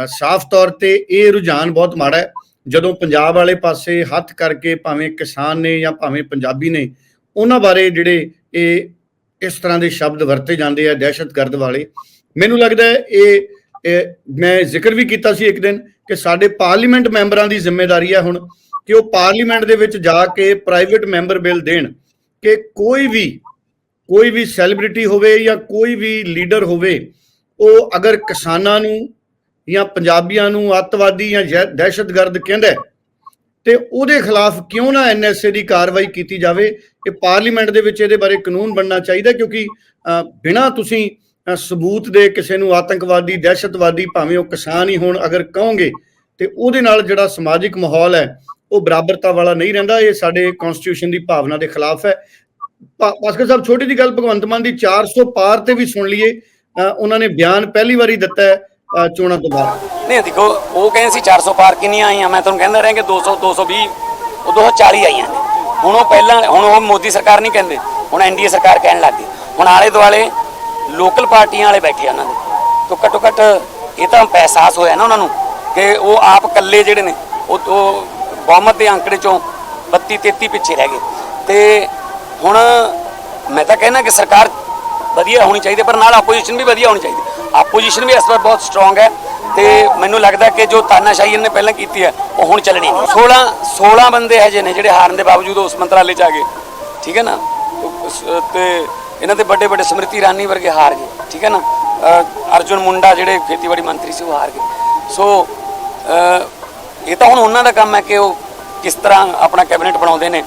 ਸਾਫ਼ ਤੌਰ ਤੇ ਇਹ ਰੁਝਾਨ ਬਹੁਤ ਮਾੜਾ ਹੈ। ਜਦੋਂ ਪੰਜਾਬ ਵਾਲੇ ਪਾਸੇ ਹੱਥ ਕਰਕੇ ਭਾਵੇਂ ਕਿਸਾਨ ਨੇ ਜਾਂ ਭਾਵੇਂ ਪੰਜਾਬੀ ਨੇ, ਉਹਨਾਂ ਬਾਰੇ ਜਿਹੜੇ ਇਹ ਇਸ ਤਰ੍ਹਾਂ ਦੇ ਸ਼ਬਦ ਵਰਤੇ ਜਾਂਦੇ ਆ ਦਹਿਸ਼ਤਗਰਦ ਵਾਲੇ। ਮੈਨੂੰ ਲੱਗਦਾ ਹੈ ਇਹ ਮੈਂ ਜ਼ਿਕਰ ਵੀ ਕੀਤਾ ਸੀ ਇੱਕ ਦਿਨ ਕਿ ਸਾਡੇ ਪਾਰਲੀਮੈਂਟ ਮੈਂਬਰਾਂ ਦੀ ਜ਼ਿੰਮੇਵਾਰੀ ਹੈ ਹੁਣ ਕਿ ਉਹ ਪਾਰਲੀਮੈਂਟ ਦੇ ਵਿੱਚ ਜਾ ਕੇ ਪ੍ਰਾਈਵੇਟ ਮੈਂਬਰ ਬਿੱਲ ਦੇਣ ਕਿ ਕੋਈ ਵੀ ਕੋਈ ਵੀ ਸੈਲੀਬ੍ਰਿਟੀ ਹੋਵੇ ਜਾਂ ਕੋਈ ਵੀ ਲੀਡਰ ਹੋਵੇ, ਉਹ ਅਗਰ ਕਿਸਾਨਾਂ ਨੂੰ ਜਾਂ ਪੰਜਾਬੀਆਂ ਨੂੰ ਅੱਤਵਾਦੀ ਜਾਂ ਦਹਿਸ਼ਤਗਰਦ ਕਹਿੰਦਾ ਤੇ ਉਹਦੇ ਖਿਲਾਫ ਕਿਉਂ ਨਾ ਐਨਐਸਏ ਦੀ ਕਾਰਵਾਈ ਕੀਤੀ ਜਾਵੇ? ਇਹ ਪਾਰਲੀਮੈਂਟ ਦੇ ਵਿੱਚ ਇਹਦੇ ਬਾਰੇ ਕਾਨੂੰਨ ਬਣਨਾ ਚਾਹੀਦਾ ਕਿਉਂਕਿ ਅ, ਬਿਨਾਂ ਤੁਸੀਂ ਸਬੂਤ ਦੇ ਕਿਸੇ ਨੂੰ ਆਤੰਕਵਾਦੀ ਦਹਿਸ਼ਤਵਾਦੀ ਭਾਵੇਂ ਉਹ ਕਿਸਾਨ ਹੀ ਹੋਣ ਅਗਰ ਕਹੋਗੇ ਤੇ ਉਹਦੇ ਨਾਲ ਜਿਹੜਾ ਸਮਾਜਿਕ ਮਾਹੌਲ ਹੈ ਉਹ ਬਰਾਬਰਤਾ ਵਾਲਾ ਨਹੀਂ ਰਹਿੰਦਾ। ਇਹ ਸਾਡੇ ਕਨਸਟੀਟਿਊਸ਼ਨ ਦੀ ਭਾਵਨਾ ਦੇ ਖਿਲਾਫ ਹੈ। ਭਾ- ਭਾਸਕਰ ਸਾਹਿਬ ਛੋਟੀ ਜੀ ਗੱਲ ਭਗਵੰਤ ਮਾਨ ਦੀ 400 ਪਾਰ ਤੇ ਵੀ ਸੁਣ ਲਈਏ। ਉਹਨਾਂ ਨੇ ਬਿਆਨ ਪਹਿਲੀ ਵਾਰੀ ਦਿੱਤਾ ਹੈ। ਚੋਣਾਂ ਤੋਂ ਬਾਅਦ। ਨਹੀਂ ਦੇਖੋ ਉਹ ਕਹਿੰਦੇ ਸੀ 400 ਪਾਰ ਕਿੰਨੀਆਂ ਆਈਆਂ ਮੈਂ ਤੁਹਾਨੂੰ ਕਹਿੰਦਾ ਰਿਹਾ ਕਿ 200 220 ਉਹ 240 ਆਈਆਂ ਨੇ। ਹੁਣ ਉਹ ਪਹਿਲਾਂ ਹੁਣ ਉਹ ਮੋਦੀ ਸਰਕਾਰ ਨਹੀਂ ਕਹਿੰਦੇ ਹੁਣ ਐਨਡੀਏ ਸਰਕਾਰ ਕਹਿਣ ਲੱਗ ਗਈ। ਹੁਣ ਆਲੇ ਦੁਆਲੇ ਲੋਕਲ ਪਾਰਟੀਆਂ ਵਾਲੇ ਬੈਠੇ ਆ ਉਹਨਾਂ ਦੇ। ਤੋਂ ਘੱਟੋ ਘੱਟ ਇਹ ਤਾਂ ਅਹਿਸਾਸ ਹੋਇਆ ਨਾ ਉਹਨਾਂ ਨੂੰ ਕਿ ਉਹ ਆਪ ਇਕੱਲੇ ਜਿਹੜੇ ਨੇ ਉਹ ਉਹ ਬਹੁਮਤ ਦੇ ਅੰਕੜੇ ਚੋਂ 32 33 ਪਿੱਛੇ ਰਹਿ ਗਏ। ਤੇ ਹੁਣ ਮੈਂ ਤਾਂ ਕਹਿੰਦਾ ਕਿ ਸਰਕਾਰ ਵਧੀਆ ਹੋਣੀ ਚਾਹੀਦੀ ਹੈ, ਪਰ ਨਾਲ ਆਪੋਜੀਸ਼ਨ ਵੀ ਵਧੀਆ ਹੋਣੀ ਚਾਹੀਦੀ ਆਪੋਜੀਸ਼ਨ ਵੀ ਇਸ ਵਾਰ ਬਹੁਤ ਸਟਰੋਂਗ ਹੈ ਤੇ ਮੈਨੂੰ ਲੱਗਦਾ ਕਿ ਜੋ ਤਾਨਾਸ਼ਾਹੀ ਇਹਨੇ ਪਹਿਲਾਂ ਕੀਤੀ ਹੈ, ਉਹ ਹੁਣ ਚੱਲਣੀ ਨਹੀਂ। 16 16 ਬੰਦੇ ਹਜੇ ਨੇ ਜਿਹੜੇ ਹਾਰਨ ਦੇ ਬਾਵਜੂਦ ਉਸ ਮੰਤਰਾਲੇ ਚ ਆ ਗਏ। ਠੀਕ ਹੈ ਨਾ? ਉਸ- ਤੇ ਇਹਨਾਂ ਦੇ ਵੱਡੇ ਵੱਡੇ ਸਮ੍ਰਿਤੀ ਇਰਾਨੀ ਵਰਗੇ ਹਾਰ ਗਏ। ਠੀਕ ਹੈ ਨਾ? ਅਰਜੁਨ ਮੁੰਡਾ ਜਿਹੜੇ ਖੇਤੀਬਾੜੀ ਮੰਤਰੀ ਸੀ, ਉਹ ਹਾਰ ਗਏ। ਸੋ ਇਹ ਤਾਂ ਹੁਣ ਉਹਨਾਂ ਦਾ ਕੰਮ ਹੈ ਕਿ ਉਹ ਕਿਸ ਤਰ੍ਹਾਂ ਆਪਣਾ ਕੈਬਨਿਟ ਬਣਾਉਂਦੇ ਨੇ।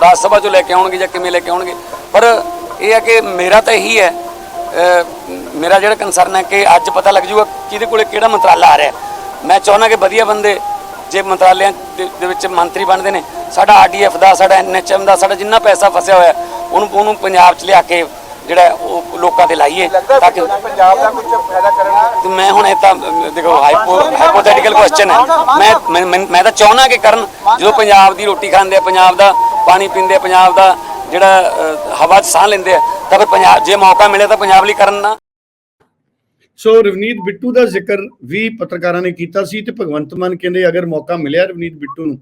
ਰਾਜ ਸਭਾ ਚੋਂ ਲੈ ਕੇ ਆਉਣਗੇ ਜਾਂ ਕਿਵੇਂ ਲੈ ਕੇ ਆਉਣਗੇ। ਪਰ ਇਹ ਹੈ ਕਿ ਮੇਰਾ ਤਾਂ ਇਹੀ ਹੈ ਮੇਰਾ ਜਿਹੜਾ ਕੰਸਰਨ ਹੈ ਕਿ ਅੱਜ ਪਤਾ ਲੱਗ ਜੂਗਾ ਕਿਹਦੇ ਕੋਲੇ ਕਿਹੜਾ ਮੰਤਰਾਲਾ ਆ ਰਿਹਾ। ਮੈਂ ਚਾਹੁੰਦਾ ਕਿ ਵਧੀਆ ਬੰਦੇ ਜੇ ਮੰਤਰਾਲਿਆਂ ਦੇ ਵਿੱਚ ਮੰਤਰੀ ਬਣਦੇ ਨੇ ਸਾਡਾ ਆਰਡੀਐਫ ਦਾ ਸਾਡਾ ਐਨਐਚਐਮ ਦਾ ਸਾਡਾ ਜਿੰਨਾ ਪੈਸਾ ਫਸਿਆ ਹੋਇਆ ਉਹਨੂੰ ਉਹਨੂੰ ਪੰਜਾਬ 'ਚ ਲਿਆ ਕੇ ਜਿਹੜਾ ਉਹ ਲੋਕਾਂ ਤੇ ਲਾਈਏ ਤਾਂ ਕਿ ਪੰਜਾਬ ਦਾ ਕੁਝ ਫਾਇਦਾ ਕਰਨਗੇ ਤੇ ਮੈਂ ਹੁਣ ਇਹ ਤਾਂ ਦੇਖੋ ਹਾਈਪੋ ਹਾਈਪੋਥੈਟੀਕਲ ਕੁਐਸਚਨ ਹੈ ਮੈਂ ਮੈਂ- ਮੈਂ ਮੈਂ ਤਾਂ ਚਾਹੁੰਦਾ ਕਿ ਕਰਨ ਜਦੋਂ ਪੰਜਾਬ ਦੀ ਰੋਟੀ ਖਾਂਦੇ ਆ ਪੰਜਾਬ ਦਾ ਪਾਣੀ ਪੀਂਦੇ ਆ ਪੰਜਾਬ ਦਾ ਜਿਹੜਾ ਹਵਾ 'ਚ ਸਾਹ ਲੈਂਦੇ ਆ, ਤਾਂ ਫਿਰ ਪੰਜਾਬ ਜੇ ਮੌਕਾ ਮਿਲੇ ਤਾਂ ਪੰਜਾਬ ਲਈ ਕਰਨ ਨਾ। ਸੋ ਰਵਨੀਤ ਬਿੱਟੂ ਦਾ ਜ਼ਿਕਰ ਵੀ ਪੱਤਰਕਾਰਾਂ ਨੇ ਕੀਤਾ ਸੀ ਤੇ ਭਗਵੰਤ ਮਾਨ ਕਹਿੰਦੇ ਅਗਰ ਮੌਕਾ ਮਿਲਿਆ ਰਵਨੀਤ ਬਿੱਟੂ ਨੂੰ,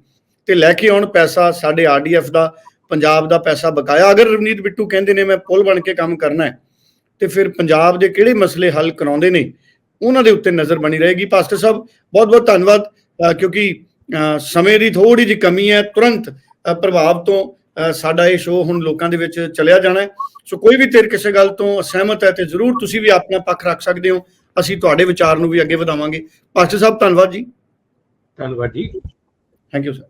ਤੇ ਲੈ ਕੇ ਆਉਣ ਪੈਸਾ ਸਾਡੇ ਆਰਡੀਐਫ ਦਾ, ਪੰਜਾਬ ਦਾ ਪੈਸਾ ਬਕਾਇਆ। ਅਗਰ ਰਵਨੀਤ ਬਿੱਟੂ ਕਹਿੰਦੇ ਨੇ ਮੈਂ ਪੁਲ ਬਣ ਕੇ ਕੰਮ ਕਰਨਾ ਹੈ, ਤੇ ਫਿਰ ਪੰਜਾਬ ਦੇ ਕਿਹੜੇ ਮਸਲੇ ਹੱਲ ਕਰਾਉਂਦੇ ਨੇ, ਉਹਨਾਂ ਦੇ ਉੱਤੇ ਨਜ਼ਰ ਬਣੀ ਰਹੇਗੀ। ਪਾਸਟਰ ਸਾਹਿਬ ਬਹੁਤ ਬਹੁਤ ਧੰਨਵਾਦ ਕਿਉਂਕਿ ਸਮੇਂ ਦੀ ਥੋੜੀ ਜਿਹੀ ਕਮੀ ਹੈ, ਤੁਰੰਤ ਪ੍ਰਭਾਵ ਤੋਂ ਸਾਡਾ ਇਹ ਸ਼ੋਅ ਹੁਣ ਲੋਕਾਂ ਦੇ ਵਿੱਚ ਚਲਿਆ ਜਾਣਾ ਸੋ ਕੋਈ ਵੀ ਤੇਰ ਕਿਸੇ ਗੱਲ ਤੋਂ ਅਸਹਿਮਤ ਹੈ ਤੇ ਜ਼ਰੂਰ ਤੁਸੀਂ ਵੀ ਆਪਣਾ ਪੱਖ ਰੱਖ ਸਕਦੇ ਹੋ। ਅਸੀਂ ਤੁਹਾਡੇ ਵਿਚਾਰ ਨੂੰ ਵੀ ਅੱਗੇ ਵਧਾਵਾਂਗੇ। ਪਾਸਟਰ ਸਾਹਿਬ ਧੰਨਵਾਦ ਜੀ। ਧੰਨਵਾਦ ਜੀ। Thank you sir